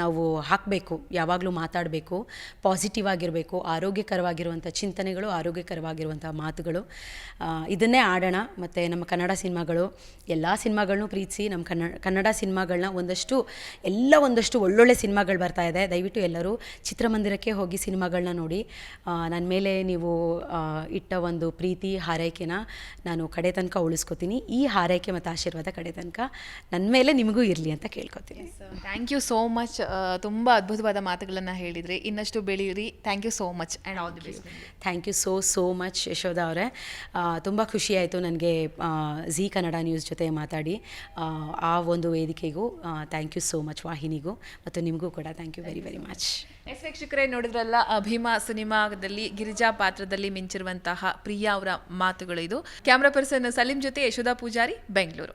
ನಾವು ಹಾಕಬೇಕು, ಯಾವಾಗಲೂ ಮಾತಾಡಬೇಕು ಪಾಸಿಟಿವ್ ಆಗಿರಬೇಕು, ಆರೋಗ್ಯಕರವಾಗಿರುವಂಥ ಚಿಂತನೆಗಳು, ಆರೋಗ್ಯಕರವಾಗಿರುವಂಥ ಮಾತುಗಳು. ಇದನ್ನೇ ಆಡೋಣ. ಮತ್ತು ನಮ್ಮ ಕನ್ನಡ ಸಿನಿಮಾಗಳು, ಎಲ್ಲ ಸಿನಿಮಾಗಳನ್ನೂ ಪ್ರೀತಿಸಿ ನಮ್ಮ ಕನ್ನಡ ಕನ್ನಡ ಸಿನಿಮಾಗಳನ್ನ ಒಂದಷ್ಟು, ಎಲ್ಲ ಒಂದಷ್ಟು ಒಳ್ಳೊಳ್ಳೆ ಸಿನಿಮಾಗಳು ಬರ್ತಾ ಇದೆ. ದಯವಿಟ್ಟು ಎಲ್ಲರೂ ಚಿತ್ರಮಂದಿರಕ್ಕೆ ಹೋಗಿ ಸಿನಿಮಾಗಳನ್ನ ನೋಡಿ. ನನ್ನ ಮೇಲೆ ನೀವು ಇಟ್ಟ ಒಂದು ಪ್ರೀತಿ, ಹಾರೈಕೆನ ನಾನು ಕಡೆ ತನಕ ಉಳಿಸ್ಕೊತೀನಿ. ಈ ಹಾರೈಕೆ ಮತ್ತು ಆಶೀರ್ವಾದ ಕಡೆ ತನಕ ನನ್ನ ಮೇಲೆ ನಿಮಗೂ ಇರಲಿ ಅಂತ ಕೇಳ್ಕೊತೀನಿ. ಥ್ಯಾಂಕ್ ಯು ಸೋ ಮಚ್ ತುಂಬ ಅದ್ಭುತವಾದ ಮಾತುಗಳನ್ನು ಹೇಳಿದ್ರಿ. ಇನ್ನಷ್ಟು ಬೆಳೆಯಿರಿ. Thank you so much and all the best thank you so so much Yashoda ಅವರೇ. ತುಂಬ ಖುಷಿಯಾಯಿತು ನನಗೆ ಝೀ ಕನ್ನಡ ನ್ಯೂಸ್ ಜೊತೆ ಮಾತಾಡಿ. ಆ, ಒಂದು ವೇದಿಕೆಗೂ ಥ್ಯಾಂಕ್ ಯು ಸೋ ಮಚ್ ವಾಹಿನಿಗೂ ಮತ್ತು ನಿಮಗೂ ಕೂಡ thank you very very much yes ವೀಕ್ಷಕರೇ ನೋಡಿದ್ರಲ್ಲ ಅಭಿಮಾ ಸಿನಿಮಾದಲ್ಲಿ ಗಿರಿಜಾ ಪಾತ್ರದಲ್ಲಿ ಮಿಂಚಿರುವಂತಹ ಪ್ರಿಯಾ ಅವರ ಮಾತುಗಳು ಇದು ಕ್ಯಾಮ್ರಾ ಪರ್ಸನ್ ಸಲೀಂ ಜೊತೆ ಯಶೋಧ ಪೂಜಾರಿ ಬೆಂಗಳೂರು.